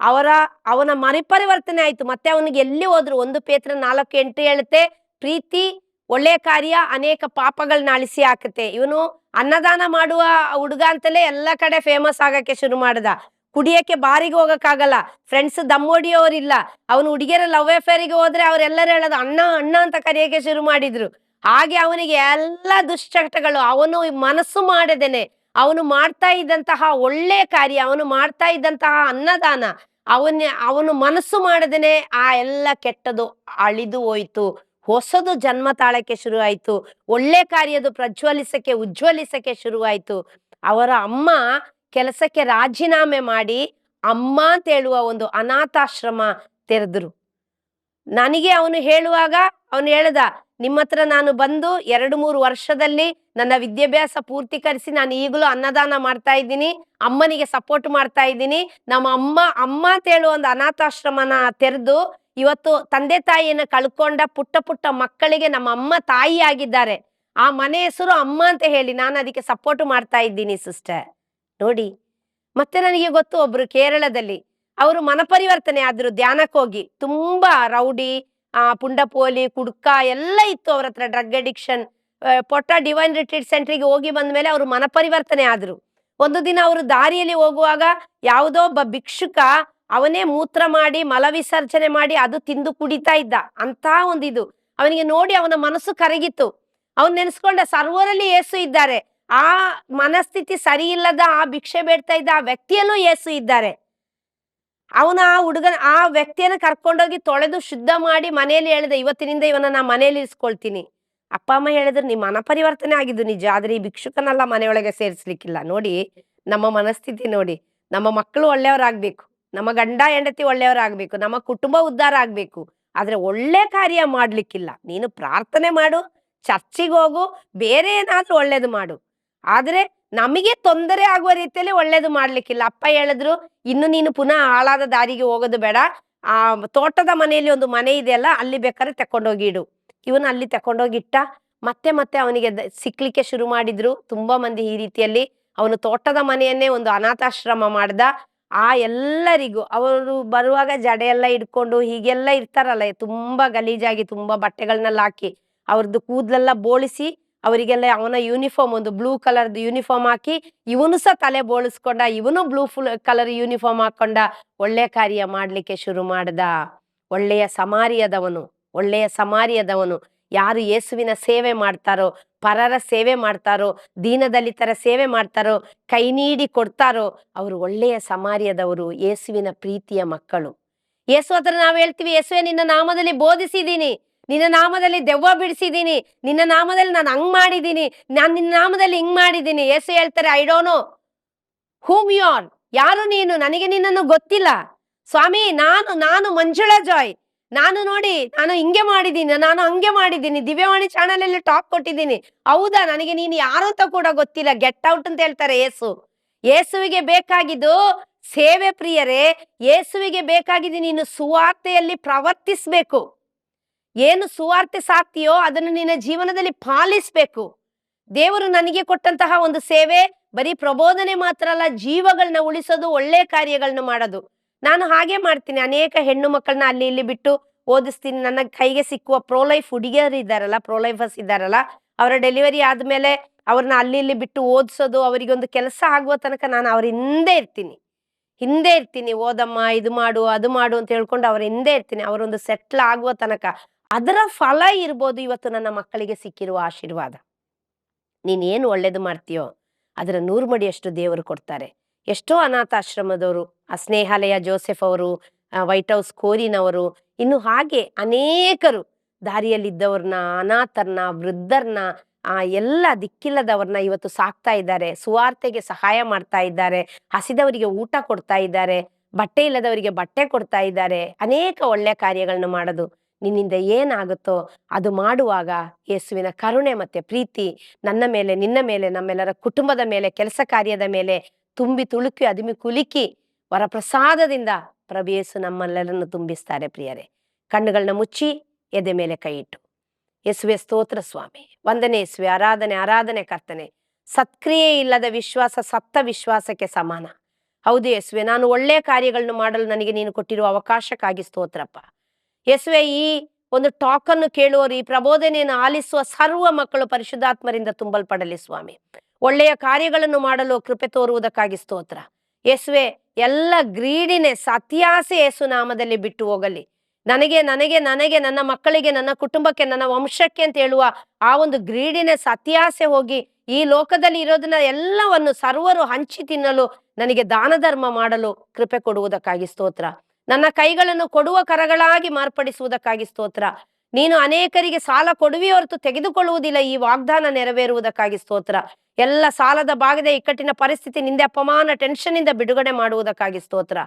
ಅವರ, ಅವನ ಮರಿಪರಿವರ್ತನೆ ಆಯ್ತು. ಮತ್ತೆ ಅವನಿಗೆ ಎಲ್ಲಿ ಹೋದ್ರು ಒಂದು ಪೇತ್ರ ನಾಲ್ಕು ಎಂಟು ಹೇಳುತ್ತೆ ಪ್ರೀತಿ ಒಳ್ಳೆಯ ಕಾರ್ಯ, ಅನೇಕ ಪಾಪಗಳನ್ನ ಅಳಿಸಿ ಹಾಕುತ್ತೆ. ಇವನು ಅನ್ನದಾನ ಮಾಡುವ ಹುಡುಗ ಅಂತಲೇ ಎಲ್ಲ ಕಡೆ ಫೇಮಸ್ ಆಗಕ್ಕೆ ಶುರು ಮಾಡ್ದ. ಕುಡಿಯಕ್ಕೆ ಬಾರಿಗೆ ಹೋಗಕ್ಕಾಗಲ್ಲ. ಫ್ರೆಂಡ್ಸ್ ದಮ್ಮೊಡಿಯೋರಿಲ್ಲ ಅವನು ಹುಡುಗಿಯರ ಲವ್ ಅಫೇರಿಗೆ ಹೋದ್ರೆ ಅವರೆಲ್ಲರೂ ಹೇಳೋದು, ಅಣ್ಣ ಅಣ್ಣ ಅಂತ ಕರೆಯಕ್ಕೆ ಶುರು ಮಾಡಿದ್ರು. ಹಾಗೆ ಅವನಿಗೆ ಎಲ್ಲ ದುಶ್ಚಟಗಳು, ಅವನು ಮನಸ್ಸು ಮಾಡದೇನೆ. ಅವನು ಮಾಡ್ತಾ ಇದ್ದಂತಹ ಒಳ್ಳೆ ಕಾರ್ಯ, ಅವನು ಮಾಡ್ತಾ ಇದ್ದಂತಹ ಅನ್ನದಾನ ಅವನ ಅವನು ಮನಸ್ಸು ಮಾಡದೇನೆ ಆ ಎಲ್ಲ ಕೆಟ್ಟದು ಅಳಿದು ಹೋಯ್ತು. ಹೊಸದು ಜನ್ಮ ತಾಳಕ್ಕೆ ಶುರು ಆಯ್ತು ಒಳ್ಳೆ ಕಾರ್ಯದು ಪ್ರಜ್ವಲಿಸಕ್ಕೆ, ಉಜ್ವಲಿಸಕ್ಕೆ ಶುರುವಾಯ್ತು. ಅವರ ಅಮ್ಮ ಕೆಲಸಕ್ಕೆ ರಾಜೀನಾಮೆ ಮಾಡಿ ಅಮ್ಮ ಅಂತ ಹೇಳುವ ಒಂದು ಅನಾಥಾಶ್ರಮ ತೆರೆದ್ರು. ನನಗೆ ಅವನು ಹೇಳುವಾಗ ಅವನು ಹೇಳ್ದ ನಿಮ್ಮ ಹತ್ರ ನಾನು ಬಂದು ಎರಡು ಮೂರು ವರ್ಷದಲ್ಲಿ ನನ್ನ ವಿದ್ಯಾಭ್ಯಾಸ ಪೂರ್ತಿಕರಿಸಿ ನಾನು ಈಗಲೂ ಅನ್ನದಾನ ಮಾಡ್ತಾ ಇದ್ದೀನಿ, ಅಮ್ಮನಿಗೆ ಸಪೋರ್ಟ್ ಮಾಡ್ತಾ ಇದ್ದೀನಿ. ನಮ್ಮ ಅಮ್ಮ ಅಮ್ಮ ಅಂತ ಹೇಳುವ ಒಂದು ಅನಾಥಾಶ್ರಮನ ತೆರೆದು ಇವತ್ತು ತಂದೆ ತಾಯಿಯನ್ನು ಕಳ್ಕೊಂಡ ಪುಟ್ಟ ಪುಟ್ಟ ಮಕ್ಕಳಿಗೆ ನಮ್ಮ ಅಮ್ಮ ತಾಯಿ ಆಗಿದ್ದಾರೆ. ಆ ಮನೆ ಹೆಸರು ಅಮ್ಮ ಅಂತ ಹೇಳಿ ನಾನು ಅದಕ್ಕೆ ಸಪೋರ್ಟ್ ಮಾಡ್ತಾ ಇದ್ದೀನಿ ಸಿಸ್ಟರ್ ನೋಡಿ, ಮತ್ತೆ ನನಗೆ ಗೊತ್ತು ಒಬ್ರು ಕೇರಳದಲ್ಲಿ ಅವರು ಮನಪರಿವರ್ತನೆ ಆದ್ರು ಧ್ಯಾನಕ್ಕೆ ಹೋಗಿ ತುಂಬಾ ರೌಡಿ, ಆ, ಪುಂಡಪೋಲಿ, ಕುಡ್ಕ ಎಲ್ಲ ಇತ್ತು ಅವ್ರ ಹತ್ರ drug addiction. Potta divine retreat ಸೆಂಟ್ರಿಗೆ ಹೋಗಿ ಬಂದ ಮೇಲೆ ಅವರು ಮನಪರಿವರ್ತನೆ ಆದ್ರು. ಒಂದು ದಿನ ಅವರು ದಾರಿಯಲ್ಲಿ ಹೋಗುವಾಗ ಯಾವುದೋ ಒಬ್ಬ ಭಿಕ್ಷುಕ ಅವನೇ ಮೂತ್ರ ಮಾಡಿ ಮಲವಿಸರ್ಜನೆ ಮಾಡಿ ಅದು ತಿಂದು ಕುಡಿತಾ ಇದ್ದ. ಅಂತ ಒಂದಿದು. ಅವನಿಗೆ ನೋಡಿ ಅವನ ಮನಸ್ಸು ಕರಗಿತ್ತು. ಅವನ್ ನೆನೆಸ್ಕೊಂಡ ಸರ್ವರಲ್ಲಿ ಏಸು ಇದ್ದಾರೆ. ಆ ಮನಸ್ಥಿತಿ ಸರಿ ಇಲ್ಲದ, ಆ ಭಿಕ್ಷೆ ಬೇಡ್ತಾ ಇದ್ದ, ಆ ವ್ಯಕ್ತಿಯಲ್ಲೂ ಏಸು ಇದ್ದಾರೆ. ಅವನ ಆ ಹುಡುಗನ, ಆ ವ್ಯಕ್ತಿಯನ್ನ ಕರ್ಕೊಂಡೋಗಿ ತೊಳೆದು ಶುದ್ಧ ಮಾಡಿ ಮನೆಯಲ್ಲಿ ಹೇಳಿದ ಇವತ್ತಿನಿಂದ ಇವನ ನಾ ಮನೆಯಲ್ಲಿ ಇರಿಸ್ಕೊಳ್ತೀನಿ ಅಪ್ಪ, ಅಮ್ಮ ಹೇಳಿದ್ರೆ ನಿಮ್ಮ ಮನ ಪರಿವರ್ತನೆ ಆಗಿದ್ದು ನಿಜ, ಆದ್ರೆ ಈ ಭಿಕ್ಷುಕನೆಲ್ಲ ಮನೆಯೊಳಗೆ ಸೇರಿಸ್ಲಿಕ್ಕಿಲ್ಲ. ನೋಡಿ, ನಮ್ಮ ಮನಸ್ಥಿತಿ ನೋಡಿ. ನಮ್ಮ ಮಕ್ಕಳು ಒಳ್ಳೆಯವರಾಗ್ಬೇಕು. ನಮ್ಮ ಗಂಡ, ಹೆಂಡತಿ ಒಳ್ಳೆಯವರಾಗ್ಬೇಕು. ನಮ್ಮ ಕುಟುಂಬ ಉದ್ಧಾರ ಆಗ್ಬೇಕು. ಆದ್ರೆ ಒಳ್ಳೆ ಕಾರ್ಯ ಮಾಡ್ಲಿಕ್ಕಿಲ್ಲ. ನೀನು ಪ್ರಾರ್ಥನೆ ಮಾಡು, ಚರ್ಚಿಗೆ ಹೋಗು, ಬೇರೆ ಏನಾದ್ರೂ ಒಳ್ಳೇದು ಮಾಡು. ಆದ್ರೆ ನಮಗೆ ತೊಂದರೆ ಆಗುವ ರೀತಿಯಲ್ಲಿ ಒಳ್ಳೇದು ಮಾಡ್ಲಿಕ್ಕಿಲ್ಲ. ಅಪ್ಪ ಹೇಳಿದ್ರು, ಇನ್ನು ನೀನು ಪುನಃ ಹಾಳಾದ ದಾರಿಗೆ ಹೋಗೋದು ಬೇಡ. ಆ, ತೋಟದ ಮನೆಯಲ್ಲಿ ಒಂದು ಮನೆ ಇದೆಯಲ್ಲ, ಅಲ್ಲಿ ಬೇಕಾದ್ರೆ ತಕೊಂಡೋಗಿ ಇಡು. ಇವನು ಅಲ್ಲಿ ತಕೊಂಡೋಗಿಟ್ಟ ಮತ್ತೆ ಮತ್ತೆ ಅವನಿಗೆ ಸಿಕ್ಲಿಕ್ಕೆ ಶುರು ಮಾಡಿದ್ರು. ತುಂಬಾ ಮಂದಿ ಈ ರೀತಿಯಲ್ಲಿ ಅವನು ತೋಟದ ಮನೆಯನ್ನೇ ಒಂದು ಅನಾಥಾಶ್ರಮ ಮಾಡ್ದ. ಆ ಎಲ್ಲರಿಗೂ, ಅವರು ಬರುವಾಗ ಜಡೆ ಎಲ್ಲ ಇಟ್ಕೊಂಡು ಹೀಗೆಲ್ಲ ಇರ್ತಾರಲ್ಲ, ತುಂಬಾ ಗಲೀಜಾಗಿ, ತುಂಬಾ ಬಟ್ಟೆಗಳನ್ನೆಲ್ಲ ಹಾಕಿ ಅವ್ರದ್ದು ಕೂದಲೆಲ್ಲ ಬೋಳಿಸಿ ಅವರಿಗೆಲ್ಲ ಅವನ ಯೂನಿಫಾರ್ಮ್ ಒಂದು ಬ್ಲೂ ಕಲರ್ ಯೂನಿಫಾರ್ಮ್ ಹಾಕಿ, ಇವನು ಸಹ ತಲೆ ಬೋಳಿಸ್ಕೊಂಡ, ಇವನು ಬ್ಲೂ ಫುಲ್ ಕಲರ್ ಯೂನಿಫಾರ್ಮ್ ಹಾಕೊಂಡ, ಒಳ್ಳೆ ಕಾರ್ಯ ಮಾಡ್ಲಿಕ್ಕೆ ಶುರು ಮಾಡ್ದ. ಒಳ್ಳೆಯ ಸಮಾರಿಯದವನು ಒಳ್ಳೆಯ ಸಮಾರಿಯದವನು. ಯಾರು ಯೇಸುವಿನ ಸೇವೆ ಮಾಡ್ತಾರೋ, ಪರರ ಸೇವೆ ಮಾಡ್ತಾರೋ ದೀನದಲಿತರ ಸೇವೆ ಮಾಡ್ತಾರೋ, ಕೈ ನೀಡಿ ಕೊಡ್ತಾರೋ, ಅವರು ಒಳ್ಳೆಯ ಸಮಾರಿಯದವರು, ಯೇಸುವಿನ ಪ್ರೀತಿಯ ಮಕ್ಕಳು. ಯೇಸು ಹತ್ರ ನಾವು ಹೇಳ್ತೀವಿ, ಯೇಸುವೆ, ನಿನ್ನ ನಾಮದಲ್ಲಿ ಬೋಧಿಸಿದ್ದೀನಿ. ನಿನ್ನ ನಾಮದಲ್ಲಿ ದೆವ್ವ ಬಿಡಿಸಿದ್ದೀನಿ. ನಿನ್ನ ನಾಮದಲ್ಲಿ ನಾನು ಹಂಗ್ ಮಾಡಿದ್ದೀನಿ. ನಾನು ನಿನ್ನ ನಾಮದಲ್ಲಿ ಹಿಂಗ್ ಮಾಡಿದ್ದೀನಿ. ಯೇಸು ಹೇಳ್ತಾರೆ I don't know whom you are ಯಾರು ನೀನು? ನನಗೆ ನಿನ್ನನ್ನು ಗೊತ್ತಿಲ್ಲ. ಸ್ವಾಮಿ, ನಾನು ನಾನು ಮಂಜುಳಾ ಜಾಯ್. ನಾನು ನೋಡಿ, ನಾನು ಹಿಂಗೆ ಮಾಡಿದ್ದೀನಿ, ನಾನು ಹಂಗೆ ಮಾಡಿದ್ದೀನಿ. ದಿವ್ಯವಾಣಿ ಚಾನಲ್ ಅಲ್ಲಿ ಟಾಪ್ ಕೊಟ್ಟಿದ್ದೀನಿ. ಹೌದಾ? ನನಗೆ ನೀನು ಯಾರು ಅಂತ ಕೂಡ ಗೊತ್ತಿಲ್ಲ. ಗೆಟ್ ಔಟ್ ಅಂತ ಹೇಳ್ತಾರೆ ಯೇಸು. ಯೇಸುವಿಗೆ ಬೇಕಾಗಿದ್ದು ಸೇವೆ ಪ್ರಿಯರೇ, ಯೇಸುವಿಗೆ ಬೇಕಾಗಿದ್ದು ನೀನು ಸುವಾರ್ತೆಯಲ್ಲಿ ಪ್ರವರ್ತಿಸ್ಬೇಕು. ಏನು ಸುವಾರ್ತೆ ಸಾಕ್ತಿಯೋ ಅದನ್ನು ನಿನ್ನ ಜೀವನದಲ್ಲಿ ಪಾಲಿಸ್ಬೇಕು. ದೇವರು ನನಗೆ ಕೊಟ್ಟಂತಹ ಒಂದು ಸೇವೆ ಬರೀ ಪ್ರಬೋಧನೆ ಮಾತ್ರ ಅಲ್ಲ, ಜೀವಗಳನ್ನ ಉಳಿಸೋದು, ಒಳ್ಳೆ ಕಾರ್ಯಗಳನ್ನ ಮಾಡೋದು. ನಾನು ಹಾಗೆ ಮಾಡ್ತೀನಿ. ಅನೇಕ ಹೆಣ್ಣು ಮಕ್ಕಳನ್ನ ಅಲ್ಲಿ ಇಲ್ಲಿ ಬಿಟ್ಟು ಓದಿಸ್ತೀನಿ. ನನ್ನ ಕೈಗೆ ಸಿಕ್ಕುವ ಪ್ರೋಲೈಫ್ ಹುಡುಗಿಯರು ಇದ್ದಾರಲ್ಲ, ಪ್ರೋಲೈಫರ್ಸ್ ಇದ್ದಾರಲ್ಲ, ಅವರ ಡೆಲಿವರಿ ಆದ್ಮೇಲೆ ಅವ್ರನ್ನ ಅಲ್ಲಿ ಇಲ್ಲಿ ಬಿಟ್ಟು ಓದಿಸೋದು ಅವರಿಗೆ ಒಂದು ಕೆಲಸ ಆಗುವ ತನಕ ನಾನು ಅವ್ರ ಹಿಂದೆ ಇರ್ತೀನಿ. ಹಿಂದೆ ಇರ್ತೀನಿ. ಓದಮ್ಮ, ಇದು ಮಾಡು, ಅದು ಮಾಡು ಅಂತ ಹೇಳ್ಕೊಂಡು ಅವ್ರ ಹಿಂದೆ ಇರ್ತೀನಿ. ಅವರೊಂದು ಸೆಟ್ಲ್ ಆಗುವ ತನಕ. ಅದರ ಫಲ ಇರ್ಬೋದು ಇವತ್ತು ನನ್ನ ಮಕ್ಕಳಿಗೆ ಸಿಕ್ಕಿರುವ ಆಶೀರ್ವಾದ. ನೀನ್ ಏನು ಒಳ್ಳೇದು ಮಾಡ್ತೀಯೋ ಅದರ ನೂರು ಮಡಿಯಷ್ಟು ದೇವರು ಕೊಡ್ತಾರೆ. ಎಷ್ಟೋ ಅನಾಥಾಶ್ರಮದವರು, ಆ ಸ್ನೇಹಾಲಯ ಜೋಸೆಫ್ ಅವರು ವೈಟ್ ಹೌಸ್ ಕೋರಿನವರು, ಇನ್ನು ಹಾಗೆ ಅನೇಕರು ದಾರಿಯಲ್ಲಿದ್ದವ್ರನ್ನ ಅನಾಥರ್ನ ವೃದ್ಧರ್ನ ಆ ಎಲ್ಲ ದಿಕ್ಕಿಲ್ಲದವ್ರನ್ನ ಇವತ್ತು ಸಾಕ್ತಾ ಇದ್ದಾರೆ. ಸುವಾರ್ತೆಗೆ ಸಹಾಯ ಮಾಡ್ತಾ ಇದ್ದಾರೆ. ಹಸಿದವರಿಗೆ ಊಟ ಕೊಡ್ತಾ ಇದ್ದಾರೆ. ಬಟ್ಟೆ ಇಲ್ಲದವರಿಗೆ ಬಟ್ಟೆ ಕೊಡ್ತಾ ಇದ್ದಾರೆ. ಅನೇಕ ಒಳ್ಳೆ ಕಾರ್ಯಗಳನ್ನ ಮಾಡೋದು. ನಿನ್ನಿಂದ ಏನಾಗುತ್ತೋ ಅದು ಮಾಡುವಾಗ ಯೇಸುವಿನ ಕರುಣೆ ಮತ್ತೆ ಪ್ರೀತಿ ನನ್ನ ಮೇಲೆ, ನಿನ್ನ ಮೇಲೆ, ನಮ್ಮೆಲ್ಲರ ಕುಟುಂಬದ ಮೇಲೆ, ಕೆಲಸ ಕಾರ್ಯದ ಮೇಲೆ ತುಂಬಿ ತುಳುಕಿ, ಅದಿಮಿ ಕುಲುಕಿ ವರಪ್ರಸಾದದಿಂದ ಪ್ರಭು ಯೇಸು ನಮ್ಮೆಲ್ಲರನ್ನು ತುಂಬಿಸ್ತಾರೆ ಪ್ರಿಯರೇ. ಕಣ್ಣುಗಳನ್ನ ಮುಚ್ಚಿ ಎದೆ ಮೇಲೆ ಕೈ ಇಟ್ಟು. ಯೇಸುವೆ ಸ್ತೋತ್ರ ಸ್ವಾಮಿ. ವಂದನೆ ಯೇಸುವೆ, ಆರಾಧನೆ ಆರಾಧನೆ ಕರ್ತನೆ. ಸತ್ಕ್ರಿಯೆ ಇಲ್ಲದ ವಿಶ್ವಾಸ ಸತ್ತ ವಿಶ್ವಾಸಕ್ಕೆ ಸಮಾನ. ಹೌದು ಯೇಸುವೆ, ನಾನು ಒಳ್ಳೆ ಕಾರ್ಯಗಳನ್ನು ಮಾಡಲು ನನಗೆ ನೀನು ಕೊಟ್ಟಿರುವ ಅವಕಾಶಕ್ಕಾಗಿ ಸ್ತೋತ್ರಪ್ಪ. ಯೇಸುವೆ, ಈ ಒಂದು ಟಾಕನ್ನು ಕೇಳುವರು ಈ ಪ್ರಬೋಧನೆಯನ್ನು ಆಲಿಸುವ ಸರ್ವ ಮಕ್ಕಳು ಪರಿಶುದ್ಧಾತ್ಮರಿಂದ ತುಂಬಲ್ಪಡಲಿ ಸ್ವಾಮಿ. ಒಳ್ಳೆಯ ಕಾರ್ಯಗಳನ್ನು ಮಾಡಲು ಕೃಪೆ ತೋರುವುದಕ್ಕಾಗಿ ಸ್ತೋತ್ರ. ಯೇಸುವೆ, ಎಲ್ಲ ಗ್ರೀಡಿನೆಸ್ ಸತ್ಯಾಸೆ ಯೇಸು ನಾಮದಲ್ಲಿ ಬಿಟ್ಟು ಹೋಗಲಿ. ನನಗೆ ನನಗೆ ನನಗೆ, ನನ್ನ ಮಕ್ಕಳಿಗೆ, ನನ್ನ ಕುಟುಂಬಕ್ಕೆ, ನನ್ನ ವಂಶಕ್ಕೆ ಅಂತ ಹೇಳುವ ಆ ಒಂದು ಗ್ರೀಡಿನೆಸ್ ಸತ್ಯಾಸೆ ಹೋಗಿ ಈ ಲೋಕದಲ್ಲಿ ಇರೋದನ್ನ ಎಲ್ಲವನ್ನು ಸರ್ವರು ಹಂಚಿ ತಿನ್ನಲು ನನಗೆ ದಾನ ಧರ್ಮ ಮಾಡಲು ಕೃಪೆ ಕೊಡುವುದಕ್ಕಾಗಿ ಸ್ತೋತ್ರ. ನನ್ನ ಕೈಗಳನ್ನು ಕೊಡುವ ಕರಗಳಾಗಿ ಮಾರ್ಪಡಿಸುವುದಕ್ಕಾಗಿ ಸ್ತೋತ್ರ. ನೀನು ಅನೇಕರಿಗೆ ಸಾಲ ಕೊಡುವೆ ಹೊರತು ತೆಗೆದುಕೊಳ್ಳುವುದಿಲ್ಲ, ಈ ವಾಗ್ದಾನ ನೆರವೇರುವುದಕ್ಕಾಗಿ ಸ್ತೋತ್ರ. ಎಲ್ಲ ಸಾಲದ ಭಾಗದ ಇಕ್ಕಟ್ಟಿನ ಪರಿಸ್ಥಿತಿ ನಿಂದೆ ಅಪಮಾನ ಟೆನ್ಷನ್ ಇಂದ ಬಿಡುಗಡೆ ಮಾಡುವುದಕ್ಕಾಗಿ ಸ್ತೋತ್ರ.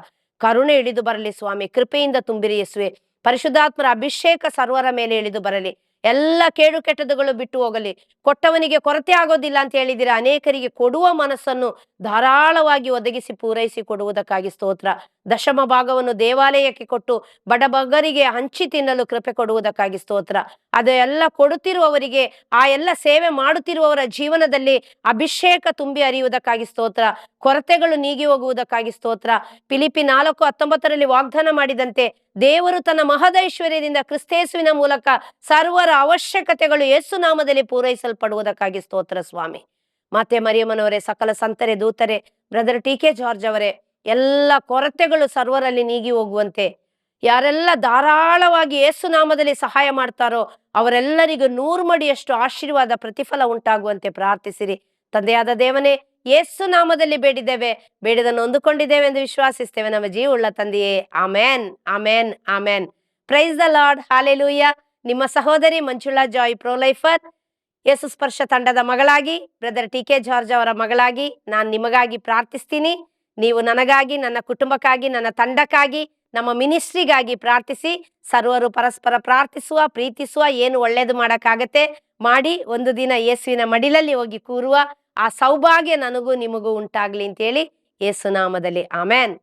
ಕರುಣೆ ಇಳಿದು ಬರಲಿ ಸ್ವಾಮಿ, ಕೃಪೆಯಿಂದ ತುಂಬಿರಿ ಯೇಸುವೆ. ಪರಿಶುದ್ಧಾತ್ಮರ ಅಭಿಷೇಕ ಸರ್ವರ ಮೇಲೆ ಇಳಿದು ಬರಲಿ. ಎಲ್ಲ ಕೇಡು ಕೆಟ್ಟದುಗಳು ಬಿಟ್ಟು ಹೋಗಲಿ. ಕೊಟ್ಟವನಿಗೆ ಕೊರತೆ ಆಗೋದಿಲ್ಲ ಅಂತ ಹೇಳಿದಿರ ಅನೇಕರಿಗೆ ಕೊಡುವ ಮನಸ್ಸನ್ನು ಧಾರಾಳವಾಗಿ ಒದಗಿಸಿ ಪೂರೈಸಿ ಕೊಡುವುದಕ್ಕಾಗಿ ಸ್ತೋತ್ರ. ದಶಮ ಭಾಗವನ್ನು ದೇವಾಲಯಕ್ಕೆ ಕೊಟ್ಟು ಬಡಬಗರಿಗೆ ಹಂಚಿ ತಿನ್ನಲು ಕೃಪೆ ಕೊಡುವುದಕ್ಕಾಗಿ ಸ್ತೋತ್ರ. ಅದು ಎಲ್ಲ ಕೊಡುತ್ತಿರುವವರಿಗೆ, ಆ ಎಲ್ಲ ಸೇವೆ ಮಾಡುತ್ತಿರುವವರ ಜೀವನದಲ್ಲಿ ಅಭಿಷೇಕ ತುಂಬಿ ಅರಿಯುವುದಕ್ಕಾಗಿ ಸ್ತೋತ್ರ. ಕೊರತೆಗಳು ನೀಗಿ ಹೋಗುವುದಕ್ಕಾಗಿ ಸ್ತೋತ್ರ. ಪಿಲಿಪಿ ನಾಲ್ಕು ಹತ್ತೊಂಬತ್ತರಲ್ಲಿ ವಾಗ್ದಾನ ಮಾಡಿದಂತೆ ದೇವರು ತನ್ನ ಮಹದೈಶ್ವರ್ಯದಿಂದ ಕ್ರಿಸ್ತೇಸುವಿನ ಮೂಲಕ ಸರ್ವರ ಅವಶ್ಯಕತೆಗಳು ಯೇಸು ನಾಮದಲ್ಲಿ ಪೂರೈಸಲ್ಪಡುವುದಕ್ಕಾಗಿ ಸ್ತೋತ್ರ, ಸ್ವಾಮಿ. ಮಾತೆ ಮರಿಯಮ್ಮನವರೇ, ಸಕಲ ಸಂತರೆ ದೂತರೆ, ಬ್ರದರ್ ಟಿ ಕೆ ಜಾರ್ಜ್ ಅವರೇ, ಎಲ್ಲ ಕೊರತೆಗಳು ಸರ್ವರಲ್ಲಿ ನೀಗಿ ಹೋಗುವಂತೆ, ಯಾರೆಲ್ಲ ಧಾರಾಳವಾಗಿ ಯೇಸು ನಾಮದಲ್ಲಿ ಸಹಾಯ ಮಾಡ್ತಾರೋ, ಅವರೆಲ್ಲರಿಗೂ ನೂರು ಮಡಿಯಷ್ಟು ಆಶೀರ್ವಾದ, ಪ್ರತಿಫಲ ಉಂಟಾಗುವಂತೆ ಪ್ರಾರ್ಥಿಸಿರಿ. ತಂದೆಯಾದ ದೇವನೇ ಯೇಸು ನಾಮದಲ್ಲಿ ಬೇಡಿದ್ದೇವೆ, ಬೇಡಿದನ್ನು ಹೊಂದಿಕೊಂಡಿದ್ದೇವೆ ಎಂದು ವಿಶ್ವಾಸಿಸ್ತೇವೆ ನಮ್ಮ ಜೀವವುಳ್ಳ ತಂದೆಯೇ. Amen amen amen. Praise the Lord hallelujah ನಿಮ್ಮ ಸಹೋದರಿ ಮಂಜುಳಾ ಜಾಯ್ ಪ್ರೊಲೈಫರ್ ಯೇಸು ಸ್ಪರ್ಶ ತಂಡದ ಮಗಳಾಗಿ ಬ್ರದರ್ ಟಿ ಕೆ ಜಾರ್ಜ್ ಅವರ ಮಗಳಾಗಿ, ನಾನು ನಿಮಗಾಗಿ ಪ್ರಾರ್ಥಿಸ್ತೀನಿ. ನೀವು ನನಗಾಗಿ, ನನ್ನ ಕುಟುಂಬಕ್ಕಾಗಿ, ನನ್ನ ತಂಡಕ್ಕಾಗಿ, ನಮ್ಮ ಮಿನಿಸ್ಟ್ರಿಗಾಗಿ ಪ್ರಾರ್ಥಿಸಿ, ಸರ್ವರು ಪರಸ್ಪರ ಪ್ರಾರ್ಥಿಸುವ, ಪ್ರೀತಿಸುವ, ಏನು ಒಳ್ಳೇದು ಮಾಡಕ್ಕಾಗತ್ತೆ, ಮಾಡಿ, ಒಂದು ದಿನ ಯೇಸುವಿನ ಮಡಿಲಲ್ಲಿ ಹೋಗಿ ಕೂರುವ ಆ ಸೌಭಾಗ್ಯ ನನಗೂ ನಿಮಗೂ ಉಂಟಾಗ್ಲಿ ಅಂತೇಳಿ ಯೇಸುನಾಮದಲ್ಲಿ ಆಮೇನ್.